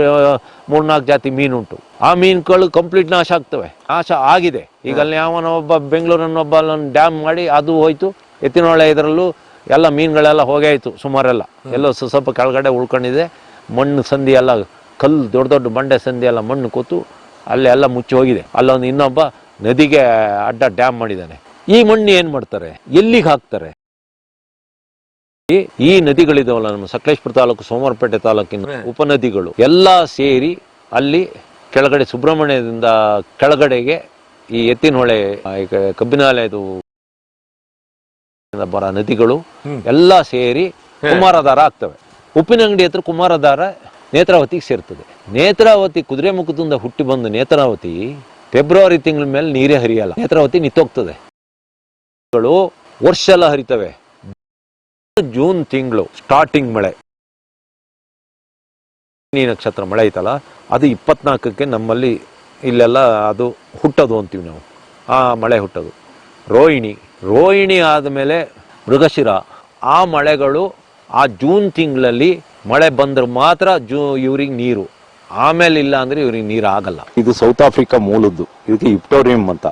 ಮೂರ್ನಾಲ್ಕು ಜಾತಿ ಮೀನುಂಟು ಆ ಮೀನುಗಳು ಕಂಪ್ಲೀಟ್ ನಾಶ ಆಗ್ತವೆ. ನಾಶ ಆಗಿದೆ. ಈಗ ಅಲ್ಲಿ ಯಾವನ ಒಬ್ಬ ಬೆಂಗಳೂರನ್ನೊಬ್ಬ ಅಲ್ಲೊಂದು ಡ್ಯಾಮ್ ಮಾಡಿ ಅದು ಹೋಯ್ತು. ಎತ್ತಿನೊಳೆ ಇದರಲ್ಲೂ ಎಲ್ಲ ಮೀನುಗಳೆಲ್ಲ ಹೋಗೇ ಆಯ್ತು ಸುಮಾರೆಲ್ಲ. ಎಲ್ಲೋ ಸ್ವ- ಸ್ವಲ್ಪ ಕೆಳಗಡೆ ಉಳ್ಕೊಂಡಿದೆ. ಮಣ್ಣು ಸಂಧಿ ಎಲ್ಲ ಕಲ್ಲು ದೊಡ್ಡ ದೊಡ್ಡ ಬಂಡೆ ಸಂಧಿ ಎಲ್ಲ ಮಣ್ಣು ಕೂತು ಅಲ್ಲೆಲ್ಲ ಎಲ್ಲ ಮುಚ್ಚಿ ಹೋಗಿದೆ. ಅಲ್ಲೊಂದು ಇನ್ನೊಬ್ಬ ನದಿಗೆ ಅಡ್ಡ ಡ್ಯಾಮ್ ಮಾಡಿದ್ದಾನೆ. ಈ ಮಣ್ಣು ಏನ್ ಮಾಡ್ತಾರೆ? ಎಲ್ಲಿಗೆ ಹಾಕ್ತಾರೆ? ಈ- ಈ ನದಿಗಳಿದಾವಲ್ಲ ನಮ್ಮ ಸಕಲೇಶ್ಪುರ ತಾಲೂಕು ಸೋಮವಾರಪೇಟೆ ತಾಲೂಕಿನ ಉಪನದಿಗಳು. ಎಲ್ಲ ಸೇರಿ ಅಲ್ಲಿ ಕೆಳಗಡೆ ಸುಬ್ರಹ್ಮಣ್ಯದಿಂದ ಕೆಳಗಡೆಗೆ ಈ ಎತ್ತಿನಹೊಳೆ ಕಬ್ಬಿನಾಲೆದು ಬರ ನದಿಗಳು ಎಲ್ಲ ಸೇರಿ ಕುಮಾರಧಾರ ಆಗ್ತವೆ. ಉಪ್ಪಿನಂಗಡಿ ಹತ್ರ ಕುಮಾರಧಾರ ನೇತ್ರಾವತಿಗೆ ಸೇರ್ತದೆ. ನೇತ್ರಾವತಿ ಕುದುರೆಮುಖದಿಂದ ಹುಟ್ಟಿ ಬಂದ ನೇತ್ರಾವತಿ ಫೆಬ್ರವರಿ ತಿಂಗಳ ಮೇಲೆ ನೀರೇ ಹರಿಯಲ್ಲ. ನೇತ್ರಾವತಿ ನಿಂತೋಗ್ತದೆ ಗಳು ವರ್ಷ ಎಲ್ಲ ಹರಿತವೆ. ಜೂನ್ ತಿಂಗಳು ಸ್ಟಾರ್ಟಿಂಗ್ ಮಳೆ. ನಕ್ಷತ್ರ ಮಳೆ ಐತಲ್ಲ, ಅದು ಇಪ್ಪತ್ನಾಲ್ಕಕ್ಕೆ ನಮ್ಮಲ್ಲಿ ಇಲ್ಲೆಲ್ಲ ಅದು ಹುಟ್ಟೋದು ಅಂತೀವಿ ನಾವು. ಆ ಮಳೆ ಹುಟ್ಟೋದು. ರೋಹಿಣಿ. ರೋಹಿಣಿ ಆದಮೇಲೆ ಮೃಗಶಿರ. ಆ ಮಳೆಗಳು ಆ ಜೂನ್ ತಿಂಗಳಲ್ಲಿ ಮಳೆ ಬಂದ್ರೆ ಮಾತ್ರ ಜೂ ಇವ್ರಿಗೆ ನೀರು. ಆಮೇಲೆ ಇಲ್ಲ ಅಂದ್ರೆ ಇವ್ರಿಗೆ ನೀರು ಆಗಲ್ಲ. ಇದು ಸೌತ್ ಆಫ್ರಿಕಾ ಮೂಲದ್ದು. ಇದಕ್ಕೆ ಇಪ್ಟೋರಿಯಂ ಅಂತ.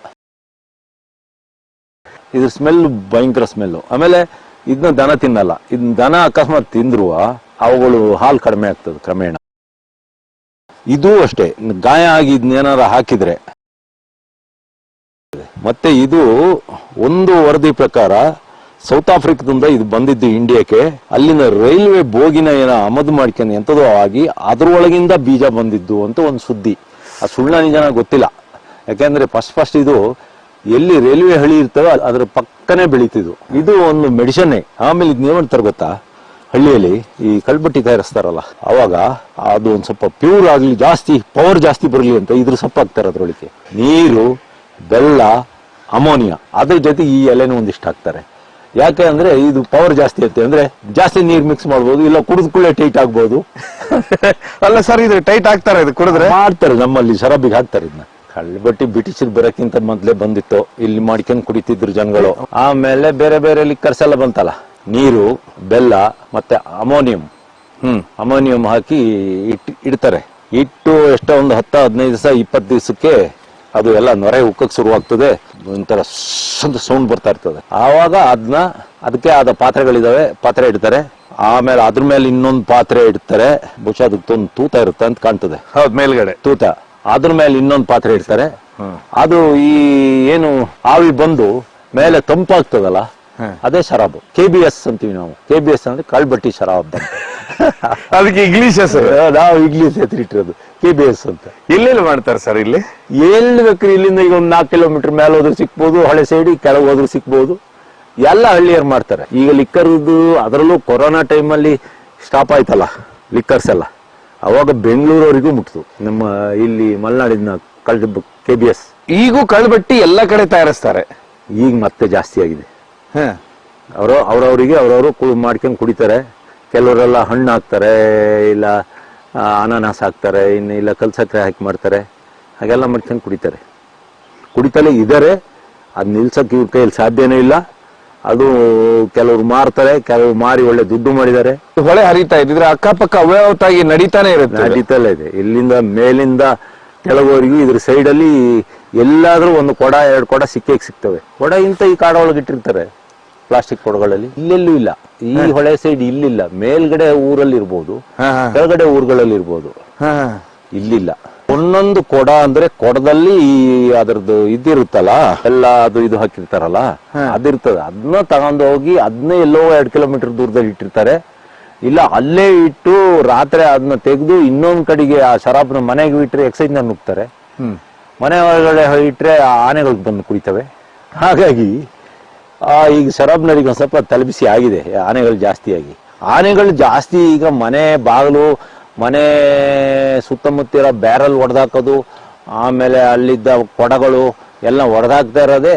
ಇದ್ರ ಸ್ಮೆಲ್ ಭಯಂಕರ ಸ್ಮೆಲ್ ಆಮೇಲೆ ಇದನ್ನ ದನ ತಿನ್ನಲ್ಲ. ಇದನ್ನ ದನ ಅಕಸ್ಮಾತ್ ತಿಂದ್ರು ಅವುಗಳು ಹಾಲು ಕಡಿಮೆ ಆಗ್ತದೆ ಕ್ರಮೇಣ. ಇದು ಅಷ್ಟೇ. ಗಾಯ ಆಗಿ ಇದನ್ನೇನಾರ ಹಾಕಿದ್ರೆ. ಮತ್ತೆ ಇದು ಒಂದು ವರದಿ ಪ್ರಕಾರ ಸೌತ್ ಆಫ್ರಿಕಾದಿಂದ ಇದು ಬಂದಿದ್ದು ಇಂಡಿಯಾಕ್ಕೆ. ಅಲ್ಲಿನ ರೈಲ್ವೆ ಬೋಗಿನ ಏನ ಆಮದು ಮಾಡ್ಕೊಂಡು ಎಂಥದೋ ಆಗಿ ಅದರೊಳಗಿಂದ ಬೀಜ ಬಂದಿದ್ದು ಅಂತ ಒಂದು ಸುದ್ದಿ. ಆ ಸುಳ್ಳ ನಿಜನ ಗೊತ್ತಿಲ್ಲ. ಯಾಕೆಂದ್ರೆ ಫಸ್ಟ್ ಫಸ್ಟ್ ಇದು ಎಲ್ಲಿ ರೈಲ್ವೆ ಹಳಿ ಇರ್ತವೆ ಅದ್ರ ಪಕ್ಕನೆ ಬೆಳೀತಿದ್ದು. ಇದು ಒಂದು ಮೆಡಿಸನ್ನೇ. ಆಮೇಲೆ ಇದು ನೀವು ಮಾಡ್ತಾರೆ ಗೊತ್ತಾ? ಹಳ್ಳಿಯಲ್ಲಿ ಈ ಕಲ್ಬಟ್ಟಿ ತಯಾರಿಸ್ತಾರಲ್ಲ, ಅವಾಗ ಅದು ಒಂದು ಸ್ವಲ್ಪ ಪ್ಯೂರ್ ಆಗಲಿ, ಜಾಸ್ತಿ ಪವರ್ ಜಾಸ್ತಿ ಬರಲಿ ಅಂತ ಇದ್ರ ಸೊಪ್ಪು ಅದರೊಳಗೆ ಅದ್ರೊಳಗೆ ನೀರು, ಬೆಲ್ಲ, ಅಮೋನಿಯಾ ಅದ್ರ ಜೊತೆ ಈ ಎಲೆನೂ ಒಂದಿಷ್ಟು ಹಾಕ್ತಾರೆ. ಯಾಕೆ ಅಂದ್ರೆ ಇದು ಪವರ್ ಜಾಸ್ತಿ ಐತೆ ಅಂದ್ರೆ ಜಾಸ್ತಿ ನೀರ್ ಮಿಕ್ಸ್ ಮಾಡ್ಬೋದು ಇಲ್ಲ ಕುಡಿದ್ ಕೂಡಲೇ ಟೈಟ್ ಆಗ್ಬೋದು. ಅಲ್ಲ ಸರ್ ಇದು ಟೈಟ್ ಆಗ್ತಾರೆ ಇದು ಕುಡಿದ್ರೆ? ಮಾಡ್ತಾರೆ ನಮ್ಮಲ್ಲಿ ಶರಾಬಿಗೆ ಹಾಕ್ತಾರೆ ಇದನ್ನ. ಕಳ್ಬಟ್ಟಿ ಬ್ರಿಟಿಷರ್ ಬರಕ್ಕಿಂತ ಮೊದ್ಲೇ ಬಂದಿತ್ತು ಇಲ್ಲಿ ಮಾಡ್ಕೊಂಡು ಕುಡಿತಿದ್ರು ಜನಗಳು. ಆಮೇಲೆ ಬೇರೆ ಬೇರೆ ಲಿಕ್ಕರ್ಸ್ ಎಲ್ಲ ಬಂತಲ್ಲ ನೀರು ಬೆಲ್ಲ ಮತ್ತೆ ಅಮೋನಿಯಂ ಹ್ಮ್ ಅಮೋನಿಯಂ ಹಾಕಿ ಇಟ್ ಇಡ್ತಾರೆ. ಇಟ್ಟು ಎಷ್ಟೋ ಒಂದು ಹತ್ತು ಹದಿನೈದು ದಿವಸ ಇಪ್ಪತ್ತು ದಿವಸಕ್ಕೆ ಅದು ಎಲ್ಲ ನೊರೆ ಉಕ್ಕಕ್ಕೆ ಶುರುವಾಗ್ತದೆ. ಒಂಥರ ಸಂತ ಸೌಂಡ್ ಬರ್ತಾ ಇರ್ತದೆ. ಆವಾಗ ಅದನ್ನ ಅದಕ್ಕೆ ಆದ ಪಾತ್ರೆಗಳಿದಾವೆ ಪಾತ್ರೆ ಇಡ್ತಾರೆ. ಆಮೇಲೆ ಅದ್ರ ಮೇಲೆ ಇನ್ನೊಂದು ಪಾತ್ರೆ ಇಡ್ತಾರೆ. ಬಹುಶಃ ಅದಕ್ಕೆ ಒಂದು ತೂತ ಇರುತ್ತೆ ಅಂತ ಕಾಣ್ತದೆ. ಹೌದು ಮೇಲ್ಗಡೆ. ತೂತ. ಅದ್ರ ಮೇಲೆ ಇನ್ನೊಂದು ಪಾತ್ರೆ ಇಡ್ತಾರೆ. ಅದು ಈ ಏನು ಆವಿ ಬಂದು ಮೇಲೆ ತಂಪಾಗ್ತದಲ್ಲ ಅದೇ ಶರಾಬು. ಕೆ ಬಿ ಎಸ್ ಅಂತೀವಿ ನಾವು. ಕೆ ಬಿ ಎಸ್ ಅಂದ್ರೆ ಕಳ್ಬಟ್ಟಿ ಶರಾಬ್ ಅಂತ. ಅದಕ್ಕೆ ಇಂಗ್ಲಿಷ್ ಹೆಸರು? ನಾವು ಇಂಗ್ಲೀಷ್ ಹೆಸರಿಟ್ಟಿರೋದು ಕೆ ಬಿ ಎಸ್ ಅಂತ. ಎಲ್ಲೆಲ್ಲಿ ಮಾಡ್ತಾರೆ ಸರ್ ಇಲ್ಲಿ? ಎಲ್ಲಿ ಬೇಕ್ರಿ ಇಲ್ಲಿಂದ ಈಗ ಒಂದು ನಾಲ್ಕು ಕಿಲೋಮೀಟರ್ ಮೇಲೆ ಹೋದ್ರೆ ಸಿಕ್ಬೋದು ಹಳೆ ಸೈಡ್ ಕೆಳಗೆ ಹೋದ್ರು ಸಿಕ್ಬೋದು ಎಲ್ಲ ಹಳ್ಳಿಯರು ಮಾಡ್ತಾರೆ. ಈಗ ಲಿಕ್ಕರ್ದು ಅದರಲ್ಲೂ ಕೊರೋನಾ ಟೈಮಲ್ಲಿ ಸ್ಟಾಪ್ ಆಯ್ತಲ್ಲ ಲಿಕ್ಕರ್ಸ್ ಎಲ್ಲ. ಅವಾಗ ಬೆಂಗಳೂರವರೆಗೂ ಮುಟ್ತು. ನಮ್ಮ ಇಲ್ಲಿ ಮಲೆನಾಡಿನ ಕಳ್ ಕೆ ಬಿ ಎಸ್ ಈಗೂ ಕಳ್ಬಟ್ಟಿ ಎಲ್ಲ ಕಡೆ ತಯಾರಿಸ್ತಾರೆ. ಈಗ ಮತ್ತೆ ಜಾಸ್ತಿ ಆಗಿದೆ. ಅವರು ಅವ್ರ ಅವ್ರವರು ಕು ಮಾಡ್ಕೊಂಡು ಕುಡಿತಾರೆ. ಕೆಲವರೆಲ್ಲ ಹಣ್ಣು ಹಾಕ್ತಾರೆ ಇಲ್ಲ ಅನಾನಸ್ ಹಾಕ್ತಾರೆ ಇನ್ನು ಇಲ್ಲ ಕಲ್ಸಕ್ಕೆ ಹಾಕಿ ಮಾಡ್ತಾರೆ. ಹಾಗೆಲ್ಲ ಮಾಡ್ಕೊಂಡು ಕುಡಿತಾರೆ. ಕುಡಿತಲೇ ಇದ್ದಾರೆ ಅದು ನಿಲ್ಸಕ್ಕೆ ಇವ್ರ ಕೈಯಲ್ಲಿ ಸಾಧ್ಯನೇ ಇಲ್ಲ. ಅದು ಕೆಲವರು ಮಾರ್ತಾರೆ ಕೆಲವರು ಮಾರಿ ಒಳ್ಳೆ ದುಡ್ಡು ಮಾಡಿದ್ದಾರೆ. ಹೊಳೆ ಹರಿತಾ ಇದ್ರೆ ಅಕ್ಕಪಕ್ಕ ಅವ್ಯವತ್ತಾಗಿ ನಡೀತಾನೆ ಇರುತ್ತೆ ನಡೀತಲೇ ಇದೆ. ಇಲ್ಲಿಂದ ಮೇಲಿಂದ ಕೆಳಗೋರಿಗೂ ಇದ್ರ ಸೈಡಲ್ಲಿ ಎಲ್ಲಾದ್ರೂ ಒಂದು ಕೊಡ ಎರಡು ಕೊಡ ಸಿಕ್ಕೇ ಸಿಗ್ತವೆ. ಕೊಡ ಇಂತ ಈ ಕಾಡ ಒಳಗೆ ಇಟ್ಟಿರ್ತಾರೆ. ಪ್ಲಾಸ್ಟಿಕ್ ಕೊಡಗಳಲ್ಲಿ ಇಲ್ಲೆಲ್ಲೂ ಇಲ್ಲ. ಈ ಹೊಳೆ ಸೈಡ್ ಇಲ್ಲಿಲ್ಲ. ಮೇಲ್ಗಡೆ ಊರಲ್ಲಿ ಇರ್ಬೋದು. ಕೆಳಗಡೆ ಊರುಗಳಲ್ಲಿ ಇರ್ಬೋದು ಹ. ಇಲ್ಲಿಲ್ಲ. ಒಂದೊಂದು ಕೊಡ ಅಂದ್ರೆ ಕೊಡದಲ್ಲಿ ಈ ಅದ್ರದ್ದು ಇದಿರುತ್ತಲ್ಲ ಎಲ್ಲ ಅದು ಇದು ಹಾಕಿರ್ತಾರಲ್ಲ ಅದಿರ್ತದೆ. ಅದನ್ನ ತಗೊಂಡು ಹೋಗಿ ಅದನ್ನ ಎಲ್ಲೋ ಎರಡು ಕಿಲೋಮೀಟರ್ ದೂರದಲ್ಲಿ ಇಟ್ಟಿರ್ತಾರೆ. ಇಲ್ಲ ಅಲ್ಲೇ ಇಟ್ಟು ರಾತ್ರಿ ಅದನ್ನ ತೆಗೆದು ಇನ್ನೊಂದ್ ಕಡೆಗೆ ಆ ಶರಾಬ್ನ ಮನೆಗೆ ಇಟ್ಟರೆ ಎಕ್ಸೈಜ್ನ ನುಗ್ತಾರೆ. ಮನೆ ಒಳಗಡೆ ಇಟ್ಟರೆ ಆನೆಗಳು ಬಂದು ಕುಡಿತವೆ. ಹಾಗಾಗಿ ಈಗ ಸರಬ್ನರಿಗೆ ಒಂದು ಸ್ವಲ್ಪ ತಲುಪಿಸಿ ಆಗಿದೆ ಆನೆಗಳು ಜಾಸ್ತಿಯಾಗಿ. ಆಗಿ ಆನೆಗಳು ಜಾಸ್ತಿ ಈಗ ಮನೆ ಬಾಗಿಲು ಮನೆ ಸುತ್ತಮುತ್ತಿರೋ ಬ್ಯಾರಲ್ ಹೊಡೆದಾಕೋದು ಆಮೇಲೆ ಅಲ್ಲಿದ್ದ ಕೊಡಗಳು ಎಲ್ಲ ಹೊಡೆದಾಕ್ತಾ ಇರೋದೇ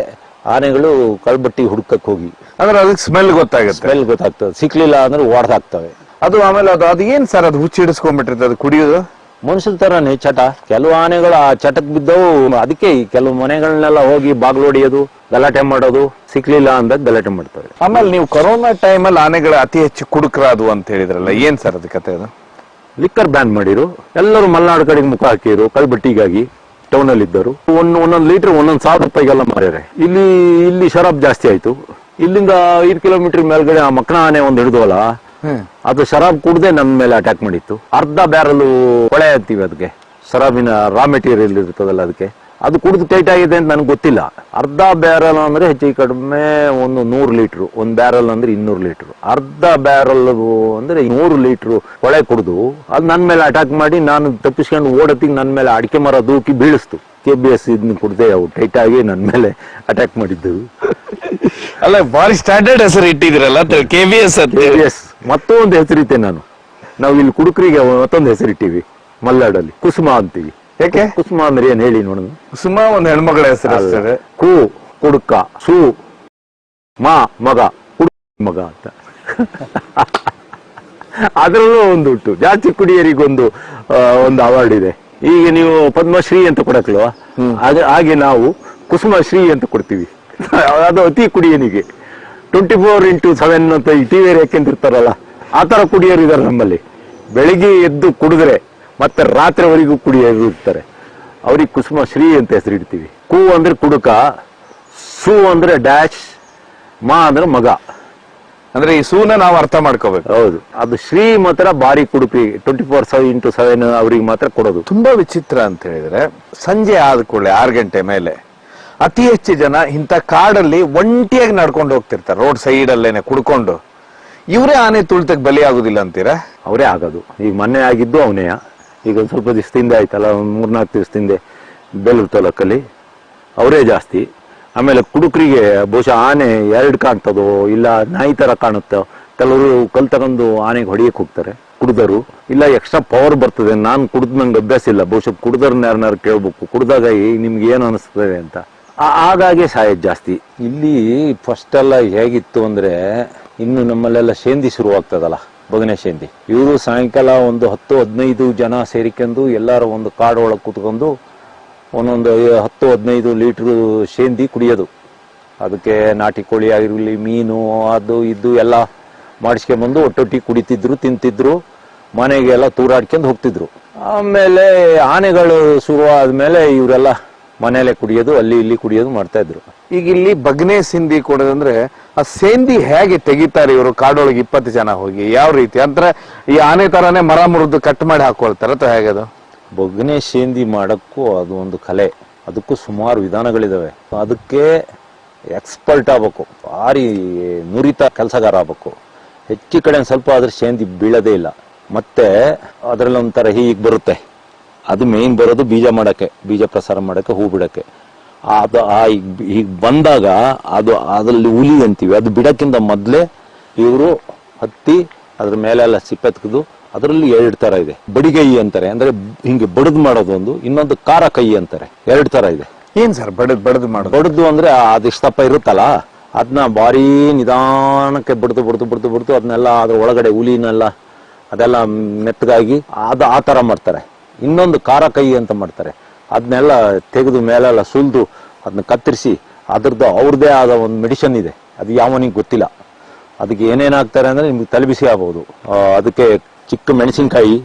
ಆನೆಗಳು ಕಳ್ಬಟ್ಟಿ ಹುಡ್ಕಕ್ ಹೋಗಿ. ಅಂದ್ರೆ ಅದಕ್ಕೆ ಸ್ಮೆಲ್ ಗೊತ್ತಾಗುತ್ತೆ. ಸ್ಮೆಲ್ ಗೊತ್ತಾಗ್ತದೆ. ಸಿಕ್ಲಿಲ್ಲ ಅಂದ್ರೆ ಹೊಡೆದಾಕ್ತವೆ ಅದು ಆಮೇಲೆ ಅದು ಅದು ಏನ್ ಸರ್ ಅದು ಹುಚ್ಚಿಡಿಸ್ಕೊಂಡ್ಬಿಟ್ಟಿರ್ತದೆ ಅದು ಕುಡಿಯೋದು? ಮನುಷ್ಯನ ತರನೇ ಚಟ. ಕೆಲವು ಆನೆಗಳು ಆ ಚಟಕ್ ಬಿದ್ದವು. ಅದಕ್ಕೆ ಕೆಲವು ಮನೆಗಳನ್ನೆಲ್ಲ ಹೋಗಿ ಬಾಗ್ಲು ಹೊಡಿಯೋದು ಗಲಾಟೆ ಮಾಡೋದು ಸಿಕ್ಲಿಲ್ಲ ಅಂದಾಗ ಗಲಾಟೆ ಮಾಡ್ತಾರೆ. ಆಮೇಲೆ ನೀವು ಕೊರೋನಾ ಟೈಮಲ್ಲಿ ಆನೆಗಳ ಅತಿ ಹೆಚ್ಚು ಕುಡುಕರಾದವು ಅಂತ ಹೇಳಿದ್ರಲ್ಲ, ಏನ್ ಸರ್ ಅದು ಕತೆ ಅದು? ಲಿಕ್ಕರ್ ಬ್ಯಾನ್ ಮಾಡಿರು. ಎಲ್ಲರೂ ಮಲೆನಾಡು ಕಡೆಗೆ ಮುಖ ಹಾಕಿರು ಕಲ್ಬಟ್ಟಿಗಾಗಿ ಟೌನ್ ಅಲ್ಲಿ ಇದ್ದರು ಒಂದ್ ಒಂದೊಂದು ಲೀಟರ್, ಒಂದೊಂದು ಸಾವಿರ ರೂಪಾಯಿಗೆಲ್ಲ ಮಾರ್ಯಾರೆ. ಇಲ್ಲಿ ಇಲ್ಲಿ ಶರಾಬ್ ಜಾಸ್ತಿ ಆಯ್ತು. ಇಲ್ಲಿಂದ ಐದು ಕಿಲೋಮೀಟರ್ ಮೇಲ್ಗಡೆ ಆ ಮಕ್ಕಳ ಆನೆ ಒಂದು ಹಿಡಿದವಲ್ಲ ಅದು ಶರಾಬ್ ಕುಡ್ದೆ ನನ್ನ ಮೇಲೆ ಅಟ್ಯಾಕ್ ಮಾಡಿತ್ತು. ಅರ್ಧ ಬ್ಯಾರಲ್ ಕೊಳೆ ಅಂತೀವಿ ಅದಕ್ಕೆ ಶರಾಬಿನ ರಾ ಮೆಟೀರಿಯಲ್ ಇರ್ತದಲ್ಲ ಅದಕ್ಕೆ ಅದು ಕುಡಿದು ಟೈಟ್ ಆಗಿದೆ ಅಂತ ನನಗೆ ಗೊತ್ತಿಲ್ಲ. ಅರ್ಧ ಬ್ಯಾರಲ್ ಅಂದ್ರೆ ಹೆಚ್ಚು ಕಡಿಮೆ ಒಂದು ನೂರು ಲೀಟ್ರು ಒಂದು ಬ್ಯಾರಲ್ ಅಂದ್ರೆ ಇನ್ನೂರು ಲೀಟ್ರು ಅರ್ಧ ಬ್ಯಾರಲ್ ಅಂದ್ರೆ ನೂರು ಲೀಟ್ರು ಕೊಳೆ ಕುಡಿದು ಅದು ನನ್ನ ಮೇಲೆ ಅಟ್ಯಾಕ್ ಮಾಡಿ ನಾನು ತಪ್ಪಿಸ್ಕೊಂಡು ಓಡತ್ತಿಗೆ ನನ್ನ ಮೇಲೆ ಅಡಿಕೆ ಮರ ದೂಕಿ ಬೀಳಿಸ್ತು. ಕೆ ಬಿ ಎಸ್ ಇದನ್ನ ಕುಡ್ದೆ ಅವು ಟೈಟ್ ಆಗಿ ನನ್ನ ಮೇಲೆ ಅಟ್ಯಾಕ್ ಮಾಡಿದ್ದು. ಅಲ್ಲ ಬಾರಿ ಸ್ಟ್ಯಾಂಡರ್ಡ್ ಹೆಸರು ಇಟ್ಟಿದ್ರಲ್ಲ K B S K B S ಮತ್ತೊಂದು ಹೆಸರಿತ್ತೆ ನಾನು. ನಾವು ಇಲ್ಲಿ ಕುಡುಕರಿಗೆ ಮತ್ತೊಂದು ಹೆಸರಿಟ್ಟಿವಿ. ಮಲ್ನಾಡಲ್ಲಿ. ಕುಸುಮ ಅಂತೀವಿ. ಯಾಕೆ ಕುಸುಮ ಅಂದ್ರೆ ಏನ್ ಹೇಳಿ ನೋಡೋಣ. ಕುಸುಮ ಒಂದು ಹೆಣ್ಮಗಳ ಹೆಸರು ಕು ಕುಡುಕ ಸು ಮಾ ಮಗ ಕುಡು ಮಗ ಅಂತ. ಅದರಲ್ಲೂ ಒಂದು ಉಂಟು. ಜಾತಿ ಕುಡಿಯರಿಗೊಂದು ಒಂದು ಅವಾರ್ಡ್ ಇದೆ. ಈಗ ನೀವು ಪದ್ಮಶ್ರೀ ಅಂತ ಕೊಡಕ್ಲ್ವಾ? ಹಾಗೆ ಹಾಗೆ ನಾವು ಕುಸುಮಶ್ರೀ ಅಂತ ಕೊಡ್ತೀವಿ. ಅದು ಅತಿ ಕುಡಿಯನಿಗೆ. ಟ್ವೆಂಟಿ ಫೋರ್ ಇಂಟು ಸೆವೆನ್ ಅಂತ ಈ ಟಿ ವಿ ಯಾಕೆಂತಿರ್ತಾರಲ್ಲ ಆ ಥರ ಕುಡಿಯೋರು ಇದಾರೆ ನಮ್ಮಲ್ಲಿ. ಬೆಳಿಗ್ಗೆ ಎದ್ದು ಕುಡಿದ್ರೆ ಮತ್ತೆ ರಾತ್ರಿವರೆಗೂ ಕುಡಿಯೋರು ಇರ್ತಾರೆ. ಅವ್ರಿಗೆ ಕುಸುಮ ಶ್ರೀ ಅಂತ ಹೆಸರಿಡ್ತೀವಿ ಕು ಅಂದ್ರೆ ಕುಡುಕ ಸು ಅಂದ್ರೆ ಡ್ಯಾಶ್ ಮಾ ಅಂದ್ರೆ ಮಗ. ಅಂದ್ರೆ ಈ ಸೂನ ನಾವು ಅರ್ಥ ಮಾಡ್ಕೋಬೇಕು. ಹೌದು. ಅದು ಶ್ರೀ ಮಾತ್ರ ಭಾರಿ ಕುಡುಪಿ twenty four seven into seven ಅವ್ರಿಗೆ ಮಾತ್ರ ಕೊಡೋದು. ತುಂಬಾ ವಿಚಿತ್ರ ಅಂತ ಹೇಳಿದ್ರೆ ಸಂಜೆ ಆದ ಕೂಡಲೇ ಆರು ಗಂಟೆ ಮೇಲೆ ಅತಿ ಹೆಚ್ಚು ಜನ ಇಂಥ ಕಾಡಲ್ಲಿ ಒಂಟಿಯಾಗಿ ನಡ್ಕೊಂಡು ಹೋಗ್ತಿರ್ತಾರೆ. ರೋಡ್ ಸೈಡ್ ಅಲ್ಲೇನೆ ಕುಡ್ಕೊಂಡು. ಇವರೇ ಆನೆ ತುಳಿತಕ್ಕೆ ಆಗೋದಿಲ್ಲ ಅಂತೀರಾ? ಅವರೇ ಆಗೋದು. ಈಗ ಮೊನ್ನೆ ಆಗಿದ್ದು ಅವನೇ ಈಗ ಒಂದು ಸ್ವಲ್ಪ ದಿವಸದಿಂದ ಆಯ್ತಲ್ಲ, ಒಂದು ಮೂರ್ನಾಲ್ಕು ದಿವಸದಿಂದ ಬೇಲೂರು ತಾಲೂಕಲ್ಲಿ. ಅವರೇ ಜಾಸ್ತಿ. ಆಮೇಲೆ ಕುಡುಕರಿಗೆ ಬಹುಶಃ ಆನೆ ಎರಡು ಕಾಣ್ತದೋ, ಇಲ್ಲ ನಾಯಿ ಥರ ಕಾಣುತ್ತೋ, ಕೆಲವರು ಕಲ್ ತಗೊಂಡು ಆನೆಗೆ ಹೊಡಿಯಕ್ಕೆ ಹೋಗ್ತಾರೆ. ಕುಡಿದರು. ಇಲ್ಲ ಎಕ್ಸ್ಟ್ರಾ ಪವರ್ ಬರ್ತದೆ. ನಾನು ಕುಡಿದ ನಂಗೆ ಅಭ್ಯಾಸ ಇಲ್ಲ. ಬಹುಶಃ ಕುಡ್ದರ್ನ ಯಾರನ್ನಾರು ಕೇಳಬೇಕು. ಕುಡ್ದಾಗ ನಿಮ್ಗೆ ಏನು ಅನಿಸ್ತದೆ ಅಂತ. ಆ- ಹಾಗಾಗಿ ಸಾಯೋದು ಜಾಸ್ತಿ. ಇಲ್ಲಿ ಫಸ್ಟ್ ಎಲ್ಲ ಹೇಗಿತ್ತು ಅಂದ್ರೆ, ಇನ್ನು ನಮ್ಮಲ್ಲೆಲ್ಲ ಶೇಂದಿ ಶುರುವಾಗ್ತದಲ್ಲ ಬಗನೆ ಶೇಂದಿ. ಇವರು ಸಾಯಂಕಾಲ ಒಂದು ಹತ್ತು, ಹದಿನೈದು ಜನ ಸೇರಿಕೊಂಡು ಎಲ್ಲರೂ ಒಂದು ಕಾಡು ಒಳಗೆ ಕೂತ್ಕೊಂಡು ಒಂದೊಂದು ಹತ್ತು, ಹದಿನೈದು ಲೀಟ್ರ್ ಶೇಂದಿ ಕುಡಿಯೋದು. ಅದಕ್ಕೆ ನಾಟಿ ಕೋಳಿ ಆಗಿರಲಿ, ಮೀನು, ಅದು ಇದು ಎಲ್ಲ ಮಾಡಿಸ್ಕೊಂಬಂದು ಒಟ್ಟೊಟ್ಟಿ ಕುಡಿತಿದ್ರು, ತಿಂತಿದ್ರು, ಮನೆಗೆಲ್ಲ ತೂರಾಡ್ಕೊಂಡು ಹೋಗ್ತಿದ್ರು. ಆಮೇಲೆ ಆನೆಗಳು ಶುರು ಆದಮೇಲೆ ಇವರೆಲ್ಲ ಮನೆಯಲ್ಲೇ ಕುಡಿಯೋದು ಅಲ್ಲಿ ಇಲ್ಲಿ ಕುಡಿಯೋದು ಮಾಡ್ತಾ ಇದ್ರು. ಈಗ ಇಲ್ಲಿ ಬಗ್ನೆ ಸಿಂಧಿ ಕೊಡೋದಂದ್ರೆ ಆ ಸೇಂದಿ ಹೇಗೆ ತೆಗಿತಾರೆ ಇವರು? ಕಾಡೊಳಗೆ ಇಪ್ಪತ್ತು ಜನ ಹೋಗಿ ಯಾವ ರೀತಿ? ಅಂದ್ರೆ ಈ ಆನೆ ತರಾನೇ ಮರ ಮುರಿದು ಕಟ್ ಮಾಡಿ ಹಾಕೊಳ್ತಾರ ಅಥವಾ ಹೇಗದು ಬೊಗ್ನೆ ಸೇಂದಿ ಮಾಡಕ್ಕೂ ಅದು ಒಂದು ಕಲೆ. ಅದಕ್ಕೂ ಸುಮಾರು ವಿಧಾನಗಳಿದಾವೆ. ಅದಕ್ಕೆ ಎಕ್ಸ್ಪರ್ಟ್ ಆಗ್ಬೇಕು. ಭಾರಿ ನುರಿತ ಕೆಲಸಗಾರ ಆಗ್ಬೇಕು. ಹೆಚ್ಚು ಕಡೆ ಸ್ವಲ್ಪ ಆದ್ರೆ ಸೇಂದಿ ಬೀಳದೇ ಇಲ್ಲ. ಮತ್ತೆ ಅದರಲ್ಲಿ ಒಂಥರ ಹೀಗೆ ಬರುತ್ತೆ. ಅದು ಮೇನ್ ಬರೋದು ಬೀಜ ಮಾಡಕ್ಕೆ ಬೀಜ ಪ್ರಸಾರ ಮಾಡಕ್ಕೆ ಹೂ ಬಿಡೋಕ್ಕೆ. ಅದು ಆ ಈಗ ಬಂದಾಗ ಅದು ಅದರಲ್ಲಿ ಹುಲಿ ಅಂತೀವಿ. ಅದು ಬಿಡೋಕ್ಕಿಂತ ಮೊದಲೇ ಇವರು ಹತ್ತಿ ಅದ್ರ ಮೇಲೆಲ್ಲ ಸಿಪ್ಪೆ ತೆಗೆದು ಅದರಲ್ಲಿ ಎರಡು ತರ ಇದೆ. ಬಡಿಗೈ ಅಂತಾರೆ. ಅಂದ್ರೆ ಹಿಂಗೆ ಬಡದು ಮಾಡೋದು ಒಂದು ಇನ್ನೊಂದು ಖಾರ ಕೈ ಅಂತಾರೆ. ಎರಡು ತರ ಇದೆ. ಏನು ಸರ್ ಬಡದು ಬಡದು ಮಾಡೋದು? ಅಂದರೆ ಅಂದ್ರೆ ಅದಿಷ್ಟಪ್ಪ ಇರುತ್ತಲ್ಲ ಅದನ್ನ ಭಾರಿ ನಿಧಾನಕ್ಕೆ ಬಿಡ್ತು ಬಿಡ್ತು ಬಿಡ್ತು ಬಿಡ್ತು ಅದನ್ನೆಲ್ಲ ಅದ್ರ ಒಳಗಡೆ ಹುಲಿನೆಲ್ಲ ಅದೆಲ್ಲ ಮೆತ್ತಗಾಗಿ ಅದು ಆ ತರ ಮಾಡ್ತಾರೆ. ಇನ್ನೊಂದು ಖಾರ ಕೈ ಅಂತ ಮಾಡ್ತಾರೆ. ಅದನ್ನೆಲ್ಲ ತೆಗೆದು ಮೇಲೆಲ್ಲ ಸುಲಿದು ಅದನ್ನ ಕತ್ತರಿಸಿ ಅದ್ರದ್ದು ಅವ್ರದ್ದೇ ಆದ ಒಂದು ಮೆಡಿಷನ್ ಇದೆ. ಅದು ಯಾವನಿಗೆ ಗೊತ್ತಿಲ್ಲ. ಅದಕ್ಕೆ ಏನೇನಾಗ್ತಾರೆ ಅಂದ್ರೆ ನಿಮ್ಗೆ ತಲೆಬಿಸಿ ಆಗ್ಬೋದು. ಅದಕ್ಕೆ ಚಿಕ್ಕ ಮೆಣಸಿನ್ಕಾಯಿ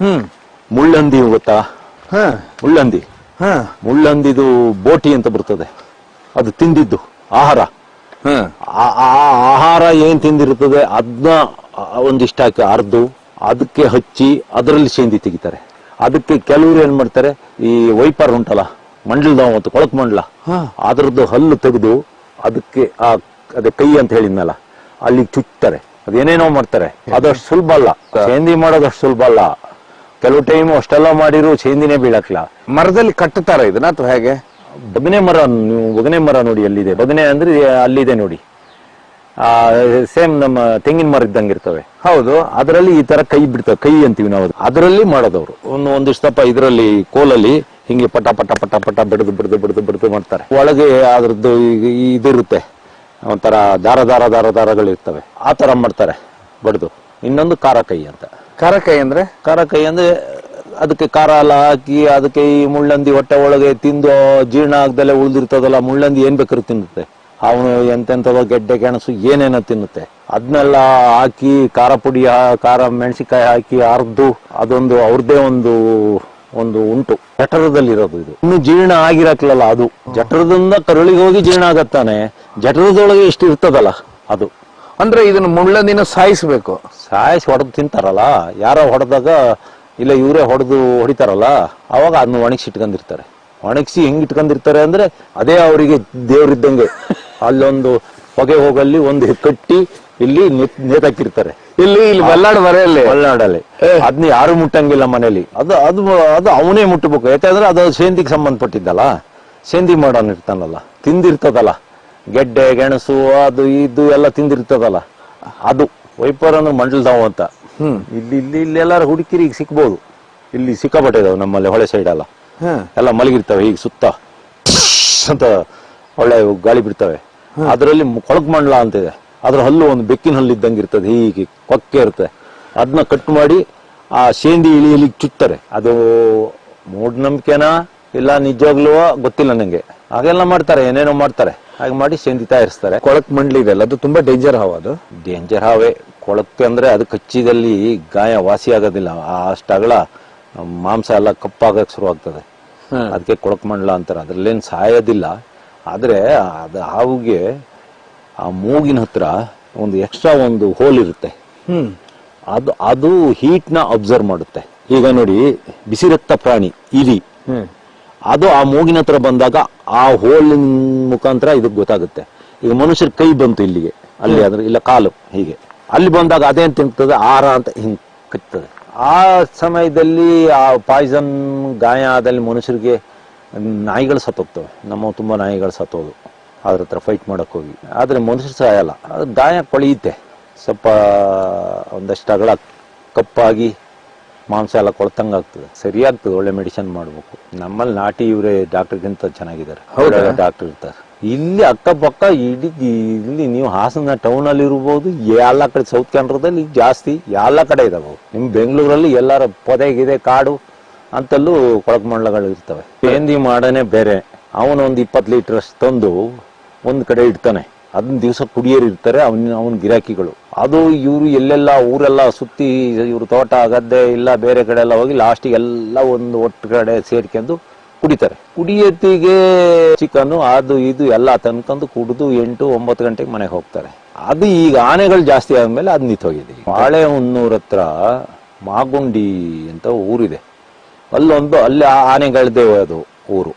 ಹ್ಞೂ ಮುಳ್ಳಂದಿ ಗೊತ್ತಾ? ಹಾಂ. ಮುಳ್ಳಂದಿ. ಹಾಂ. ಮುಳ್ಳಂದಿದು ಬೋಟಿ ಅಂತ ಬರ್ತದೆ. ಅದು ತಿಂದಿದ್ದು ಆಹಾರ. ಹಾಂ. ಆ ಆ ಆಹಾರ ಏನ್ ತಿಂದಿರ್ತದೆ ಅದನ್ನ ಒಂದಿಷ್ಟು ಹಾಕಿ ಅರ್ದು ಅದಕ್ಕೆ ಹಚ್ಚಿ ಅದರಲ್ಲಿ ಸೇಂದಿ ತೆಗಿತಾರೆ. ಅದಕ್ಕೆ ಕೆಲವರು ಏನ್ ಮಾಡ್ತಾರೆ ಈ ವೈಪರ್ ಉಂಟಲ್ಲ ಮಂಡಲದ ಮತ್ತು ಕೊಳಕ್ ಮಂಡಲ ಅದರದ್ದು ಹಲ್ಲು ತೆಗೆದು ಅದಕ್ಕೆ ಆ ಅದೇ ಕೈ ಅಂತ ಹೇಳಿದ್ನಲ್ಲ ಅಲ್ಲಿ ಚುಚ್ತಾರೆ. ಅದೇನೇನೋ ಮಾಡ್ತಾರೆ. ಅದಷ್ಟು ಸುಲಭ ಅಲ್ಲ. ಸೇಂದಿ ಮಾಡೋದು ಅಷ್ಟು ಸುಲಭ ಅಲ್ಲ. ಕೆಲವು ಟೈಮ್ ಅಷ್ಟೆಲ್ಲ ಮಾಡಿರು ಸೇಂದಿನೇ ಬೀಳಕ್ಲ ಮರದಲ್ಲಿ ಕಟ್ಟುತ್ತಾರ ಇದನ್ನ ಅಥವಾ ಹೇಗೆ? ಬದನೆ ಮರ ನೀವು ಬದನೆ ಮರ ನೋಡಿ ಅಲ್ಲಿದೆ. ಬದನೆ ಅಂದ್ರೆ ಅಲ್ಲಿದೆ ನೋಡಿ. ಸೇಮ್ ನಮ್ಮ ತೆಂಗಿನ ಮರ ಇದ್ದಂಗೆ ಇರ್ತವೆ. ಹೌದು ಅದರಲ್ಲಿ ಈ ತರ ಕೈ ಬಿಡ್ತವೆ ಕೈ ಅಂತೀವಿ ನಾವು ಅದರಲ್ಲಿ ಮಾಡೋದವ್ರು. ಒಂದು ಒಂದಿಷ್ಟು ತಪ್ಪ ಇದರಲ್ಲಿ ಕೋಲಲ್ಲಿ ಹಿಂಗೆ ಪಟ ಪಟ ಪಟ ಪಟ ಬಿಡದು ಬಿಡದು ಬಿಡದು ಬಿಡದು ಮಾಡ್ತಾರೆ. ಒಳಗೆ ಅದ್ರದ್ದು ಇದಿರುತ್ತೆ. ಒಂಥರ ದಾರ ದಾರ ದಾರ ದಾರಗಳಿರ್ತವೆ ಆ ತರ ಮಾಡ್ತಾರೆ ಬಡ್ದು. ಇನ್ನೊಂದು ಖಾರ ಕೈ ಅಂತ. ಖಾರ ಕೈ ಅಂದ್ರೆ? ಖಾರ ಕೈ ಅಂದ್ರೆ ಅದಕ್ಕೆ ಖಾರ ಎಲ್ಲ ಹಾಕಿ ಅದಕ್ಕೆ ಈ ಮುಳ್ಳಂದಿ ಹೊಟ್ಟೆ ಒಳಗೆ ತಿಂದು ಜೀರ್ಣ ಆಗದಲ್ಲೇ ಉಳಿದಿರ್ತದಲ್ಲ ಮುಳ್ಳಂದಿ ಏನ್ ಬೇಕಾದ್ರೂ ತಿನ್ನುತ್ತೆ. ಅವನು ಎಂತೆಂಥದೋ ಗೆಡ್ಡೆ ಗೆಣಸು ಏನೇನೋ ತಿನ್ನುತ್ತೆ. ಅದನ್ನೆಲ್ಲ ಹಾಕಿ ಖಾರ ಪುಡಿ ಖಾರ ಮೆಣಸಿಕಾಯಿ ಹಾಕಿ ಅರ್ದು ಅದೊಂದು ಅವ್ರದ್ದೇ ಒಂದು ಒಂದು ಉಂಟು. ಜಠರದಲ್ಲಿರೋದು ಇದು. ಇನ್ನು ಜೀರ್ಣ ಆಗಿರಕ್ಲಲ್ಲ ಅದು. ಜಠರದಿಂದ ಕರುಳಿಗೆ ಹೋಗಿ ಜೀರ್ಣ ಆಗತ್ತಾನೆ. ಜಠರದೊಳಗೆ ಎಷ್ಟು ಇರ್ತದಲ್ಲ ಅದು. ಅಂದ್ರೆ ಇದನ್ನ ಮುಳ್ಳಂದಿನ ಸಾಯಿಸ್ಬೇಕು. ಸಾಯಿಸಿ ಹೊಡೆದು ತಿಂತಾರಲ್ಲ? ಯಾರೋ ಹೊಡೆದಾಗ ಇಲ್ಲ ಇವರೇ ಹೊಡೆದು ಹೊಡಿತಾರಲ್ಲ? ಅವಾಗ ಅದನ್ನ ಒಣಗಿಸಿ ಇಟ್ಕೊಂಡಿರ್ತಾರೆ. ಒಣಗಿಸಿ ಹೆಂಗ್ ಇಟ್ಕೊಂಡಿರ್ತಾರೆ ಅಂದ್ರೆ ಅದೇ ಅವರಿಗೆ ದೇವ್ರಿದ್ದಂಗೆ. ಅಲ್ಲೊಂದು ಹೊಗೆ ಹೋಗಲ್ಲಿ ಒಂದು ಕಟ್ಟಿ ಇಲ್ಲಿ ನೇತ್- ನೇತಾಕಿರ್ತಾರೆ. ಇಲ್ಲಿ ಇಲ್ಲಿ ಮಲ್ನಾಡು ಬರೆಯಲ್ಲಿ ಮಲೆನಾಡಲ್ಲಿ. ಅದನ್ನ ಯಾರು ಮುಟ್ಟಂಗಿಲ್ಲ ಮನೇಲಿ. ಅದು ಅದು ಅದು ಅವನೇ ಮುಟ್ಟಬೇಕು. ಯಾಕಂದ್ರೆ ಅದು ಸೇಂದಿಗೆ ಸಂಬಂಧಪಟ್ಟಿದ್ದಲ್ಲ. ಸೇಂದಿ ಮಾಡೋನ್ ಇರ್ತಾನಲ್ಲ. ತಿಂದಿರ್ತದಲ್ಲ. ಗೆಡ್ಡೆ ಗೆಣಸು ಅದು ಇದು ಎಲ್ಲ ತಿಂದಿರ್ತದಲ್ಲ. ಅದು ವೈಪರ್ ಅಂದ್ರೆ ಮಂಡಲ್ದಾವ್ ಅಂತ. ಇಲ್ಲಿ ಇಲ್ಲಿ ಇಲ್ಲಿ ಎಲ್ಲಾರು ಹುಡುಕಿರಿ ಈಗ ಸಿಕ್ಬೋದು. ಇಲ್ಲಿ ಸಿಕ್ಕಾಪಟ್ಟೆ ಇದಾವೆ ನಮ್ಮಲ್ಲಿ ಹೊಳೆ ಸೈಡ್ ಎಲ್ಲ. ಎಲ್ಲ ಮಲಗಿರ್ತವೆ ಈಗ ಸುತ್ತ. ಅಂತ ಒಳ್ಳೆ ಗಾಳಿ ಬಿಡ್ತವೆ. ಅದರಲ್ಲಿ ಕೊಳಕ್ ಮಂಡಲ ಅಂತಿದೆ ಅದ್ರ ಹಲ್ಲು ಒಂದು ಬೆಕ್ಕಿನ ಹಲ್ಲು ಇದ್ದಂಗೆ ಇರ್ತದೆ. ಹೀಗೆ ಕೊಕ್ಕೆ ಇರುತ್ತೆ. ಅದನ್ನ ಕಟ್ ಮಾಡಿ ಆ ಶೇಂಡಿ ಇಳಿಯಲಿ ಚುತ್ತಾರೆ ಅದು ಮೂಢನಂಬಿಕೆನಾ ಇಲ್ಲ ನಿಜವಾಗ್ಲೂ ಗೊತ್ತಿಲ್ಲ ನಂಗೆ. ಹಾಗೆಲ್ಲ ಮಾಡ್ತಾರೆ. ಏನೇನೋ ಮಾಡ್ತಾರೆ. ಹಾಗೆ ಮಾಡಿ ಶೇಂದಿ ತಯಾರಿಸ್ತಾರೆ. ಕೊಳಕ್ ಮಂಡ್ಲಿ ಇದೆಲ್ಲ ಅದು ತುಂಬಾ ಡೇಂಜರ್ ಹಾವ ಅದು. ಡೇಂಜರ್ ಹಾವೇ. ಕೊಳಕ್ಕೆ ಅಂದ್ರೆ ಅದು ಕಚ್ಚಿದಲ್ಲಿ ಗಾಯ ವಾಸಿ ಆಗೋದಿಲ್ಲ. ಆ ಅಷ್ಟು ಅಗಲ ಮಾಂಸ ಎಲ್ಲ ಕಪ್ಪಾಗಕ್ಕೆ ಶುರು ಆಗ್ತದೆ ಅದಕ್ಕೆ ಕೊಳಕ್ ಮಂಡಲ ಅಂತಾರೆ. ಅದ್ರಲ್ಲೇನು ಸಾಯೋದಿಲ್ಲ. ಆದ್ರೆ ಅದು ಹಾವಿಗೆ ಆ ಮೂಗಿನ ಹತ್ರ ಒಂದು ಎಕ್ಸ್ಟ್ರಾ ಒಂದು ಹೋಲ್ ಇರುತ್ತೆ. ಅದು ಅದು ಹೀಟ್ನ ಅಬ್ಸರ್ವ್ ಮಾಡುತ್ತೆ. ಈಗ ನೋಡಿ ಬಿಸಿ ರಕ್ತ ಪ್ರಾಣಿ ಇಲಿ. ಅದು ಆ ಮೂಗಿನ ಹತ್ರ ಬಂದಾಗ ಆ ಹೋಲಿನ ಮುಖಾಂತರ ಇದಕ್ಕೆ ಗೊತ್ತಾಗುತ್ತೆ. ಈಗ ಮನುಷ್ಯರ ಕೈ ಬಂತು ಇಲ್ಲಿಗೆ. ಅಲ್ಲಿ ಅಂದ್ರೆ ಇಲ್ಲ ಕಾಲು ಹೀಗೆ. ಅಲ್ಲಿ ಬಂದಾಗ ಅದೇನ್ ತಿಂತದೆ ಆರ ಅಂತ ಹಿಂಗ್ ಕಚ್ತದೆ ಆ ಸಮಯದಲ್ಲಿ ಆ ಪಾಯ್ಸನ್ ಗಾಯ ಆದಲ್ಲಿ ಮನುಷ್ಯರಿಗೆ ನಾಯಿಗಳು ಸತ್ತೋಗ್ತವೆ. ನಮ್ಮ ತುಂಬ ನಾಯಿಗಳು ಸತ್ತೋದು. ಅದ್ರ ಹತ್ರ ಫೈಟ್ ಮಾಡೋಕ್ಕೆ ಹೋಗಿ. ಆದರೆ ಮನುಷ್ಯರು ಸಾಯಲ್ಲ ಅದು ಗಾಯ ಕೊಳೆಯುತ್ತೆ ಸ್ವಲ್ಪ ಒಂದಷ್ಟು ಅಗಳ ಕಪ್ಪಾಗಿ ಮಾಂಸ ಎಲ್ಲ ಕೊಳ್ತಂಗೆ ಆಗ್ತದೆ. ಸರಿಯಾಗ್ತದೆ ಒಳ್ಳೆ ಮೆಡಿಸಿನ್ ಮಾಡಬೇಕು. ನಮ್ಮಲ್ಲಿ ನಾಟಿ ಇವರೇ ಡಾಕ್ಟರ್ಗಿಂತ ಚೆನ್ನಾಗಿದ್ದಾರೆ. ಡಾಕ್ಟರ್ ಇರ್ತಾರೆ. ಇಲ್ಲಿ ಅಕ್ಕಪಕ್ಕ ಇಡೀ ಇಲ್ಲಿ ನೀವು ಹಾಸನ ಟೌನ್ ಅಲ್ಲಿ ಇರ್ಬೋದು ಎಲ್ಲ ಕಡೆ ಸೌತ್ ಕನ್ನಡದಲ್ಲಿ ಜಾಸ್ತಿ ಎಲ್ಲ ಕಡೆ ಇದಾವೆ. ನಿಮ್ಮ ನಿಮ್ ಬೆಂಗಳೂರಲ್ಲಿ ಎಲ್ಲರ ಪೊದೆ ಗಿದೆ ಕಾಡು. ಅಂತಲ್ಲೂ ಕೊಳಕ್ ಇರ್ತವೆ. ಬೇಂದಿ ಮಾಡನೆ ಬೇರೆ. ಅವನು ಒಂದು ಇಪ್ಪತ್ತು ಲೀಟರ್ ಅಷ್ಟು ತಂದು ಒಂದು ಕಡೆ ಇಡ್ತಾನೆ. ಅದನ್ನ ದಿವಸ ಕುಡಿಯೋರು ಇರ್ತಾರೆ, ಅವನ ಅವನ ಗಿರಾಕಿಗಳು. ಅದು ಇವರು ಎಲ್ಲೆಲ್ಲ, ಊರೆಲ್ಲ ಸುತ್ತಿ ಇವರು ತೋಟ, ಗದ್ದೆ ಇಲ್ಲ ಬೇರೆ ಕಡೆ ಎಲ್ಲ ಹೋಗಿ ಲಾಸ್ಟಿಗೆ ಎಲ್ಲ ಒಂದು ಒಟ್ಟು ಕಡೆ ಸೇರ್ಕೊಂಡು ಕುಡಿತಾರೆ. ಕುಡಿಯತ್ತಿಗೆ ಚಿಕನ್ನು ಅದು ಇದು ಎಲ್ಲ ತಂದ್ಕೊಂಡು ಕುಡಿದು ಎಂಟು, ಒಂಬತ್ತು ಗಂಟೆಗೆ ಮನೆಗೆ ಹೋಗ್ತಾರೆ. ಅದು ಈಗ ಆನೆಗಳು ಜಾಸ್ತಿ ಆದ್ಮೇಲೆ ಅದು ನಿಂತೋಗಿದೆ. ಬಾಳೆ ಹುನ್ನೂರ ಹತ್ರ ಮಾಗುಂಡಿ ಅಂತ ಊರಿದೆ. ಅಲ್ಲೊಂದು ಅಲ್ಲಿ ಆ ಆನೆಗಳದೇ ಅದು ಊರು.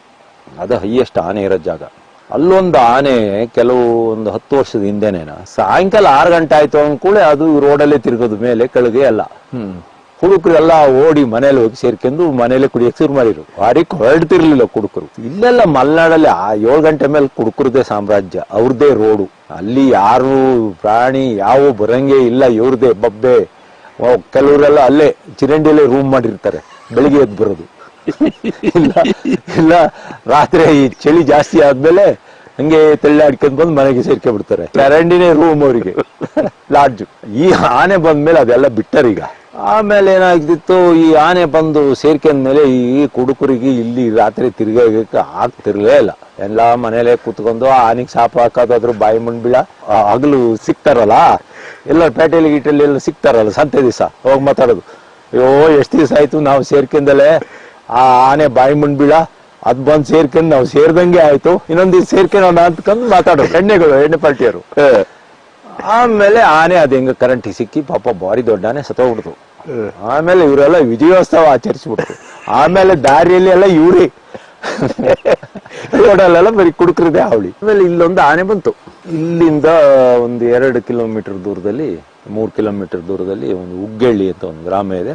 ಅದು ಹೈಯೆಸ್ಟ್ ಆನೆ ಇರೋ ಜಾಗ. ಅಲ್ಲೊಂದು ಆನೆ ಕೆಲವು ಒಂದು ಹತ್ತು ವರ್ಷದ ಹಿಂದೆನೇನ. ಸಾಯಂಕಾಲ ಆರು ಗಂಟೆ ಆಯ್ತು ಅಂದ್ಕೂಳೆ ಅದು ರೋಡಲ್ಲೇ ತಿರುಗೋದು ಮೇಲೆ ಕೆಳಗೆ ಎಲ್ಲ. ಹುಡುಗರೆಲ್ಲ ಓಡಿ ಮನೇಲಿ ಹೋಗಿ ಸೇರ್ಕೊಂಡು ಮನೇಲೆ ಕುಡಿಯಕ್ ಶುರು ಮಾಡಿರು ಭಾರಿ ಹೊರಡ್ತಿರ್ಲಿಲ್ಲ ಕುಡುಕರು. ಇಲ್ಲೆಲ್ಲ ಮಲೆನಾಡಲ್ಲಿ ಆ ಏಳು ಗಂಟೆ ಮೇಲೆ ಕುಡುಕರದೇ ಸಾಮ್ರಾಜ್ಯ. ಅವ್ರದೇ ರೋಡು. ಅಲ್ಲಿ ಯಾರು ಪ್ರಾಣಿ ಯಾವ ಬರಂಗೆ ಇಲ್ಲ ಇವ್ರದೇ ಬಬ್ಬೆ. ಕೆಲವರೆಲ್ಲ ಅಲ್ಲೇ ಚಿರಂಡಿಯಲ್ಲೇ ರೂಮ್ ಮಾಡಿರ್ತಾರೆ. ಬೆಳಿಗ್ಗೆ ಎದ್ದು ಬರೋದು. ಇಲ್ಲ ಇಲ್ಲ, ರಾತ್ರಿ ಈ ಚಳಿ ಜಾಸ್ತಿ ಆದ್ಮೇಲೆ ಹಂಗೆ ತೆಳ್ಳಾಡ್ಕೊಂಡ್ ಬಂದು ಮನೆಗೆ ಸೇರ್ಕೊಂಡ್ಬಿಡ್ತಾರೆ. ಚರಂಡಿನೇ ರೂಮ್ ಅವರಿಗೆ. ಲಾಡ್ಜು ಈ ಆನೆ ಬಂದ್ಮೇಲೆ ಅದೆಲ್ಲ ಬಿಟ್ಟರೀಗ ಆಮೇಲೆ ಏನಾಗ್ತಿತ್ತು, ಈ ಆನೆ ಬಂದು ಸೇರ್ಕೊಂಡ್ಮೇಲೆ ಈ ಕುಡುಕರಿಗೆ ಇಲ್ಲಿ ರಾತ್ರಿ ತಿರ್ಗಕ್ಕೆ ಆಗ್ತಿರ್ಲೇ ಇಲ್ಲ. ಎಲ್ಲ ಮನೇಲೆ ಕುತ್ಕೊಂಡು ಆನೆಗೆ ಸಾಪ ಹಾಕೋದಾದ್ರು ಬಾಯಿ ಮುಂಡ್ಬಿಳ. ಹಗಲು ಸಿಗ್ತಾರಲ್ಲ ಎಲ್ಲ ಪೇಟೆಲಿ ಗೀಟಲ್ಲಿ ಎಲ್ಲ ಸಿಗ್ತಾರಲ್ಲ ಸಂತೆ ದಿವಸ ಹೋಗಿ ಮಾತಾಡೋದು. ಅಯ್ಯೋ ಎಷ್ಟು ದಿವಸ ಆಯ್ತು ನಾವು ಸೇರ್ಕೊಂಡಲೇ? ಆ ಆನೆ ಬಾಯಿ ಮುಂಡ್ಬಿಡ ಅದ್ ಬಂದ್ ಸೇರ್ಕೊಂಡ್ ನಾವು ಸೇರ್ದಂಗೆ ಆಯ್ತು. ಇನ್ನೊಂದ್ ದಿವ್ಸ ಸೇರ್ಕೊಂಡ್ ಅಂತಕಂದ್ ಮಾತಾಡೋರು ಎಣ್ಣೆಗಳು ಎಣ್ಣೆ ಪಾರ್ಟಿಯವರು ಆಮೇಲೆ ಆನೆ ಅದ್ ಹೆಂಗ ಕರೆಂಟ್ ಸಿಕ್ಕಿ ಪಾಪ ಬಾರಿ ದೊಡ್ಡ ಆನೆ ಸತ್ತೋಗ್ಬಿಡ್ತು ಆಮೇಲೆ ಇವರೆಲ್ಲ ವಿಜಯೋತ್ಸವ ಆಚರಿಸ್ಬಿಟ್ರು. ಆಮೇಲೆ ದಾರಿಯಲ್ಲಿ ಎಲ್ಲ ಇವ್ರಿ. ರೋಡಲ್ಲೆಲ್ಲ ಬರೀ ಕುಡುಕ್ರದೆ ಅವಳಿ ಆಮೇಲೆ ಇಲ್ಲೊಂದು ಆನೆ ಬಂತು. ಇಲ್ಲಿಂದ ಒಂದು ಎರಡು ಕಿಲೋಮೀಟರ್ ದೂರದಲ್ಲಿ ಮೂರು ಕಿಲೋಮೀಟರ್ ದೂರದಲ್ಲಿ ಒಂದು ಉಗ್ಗೆಳ್ಳಿ ಅಂತ ಒಂದು ಗ್ರಾಮ ಇದೆ.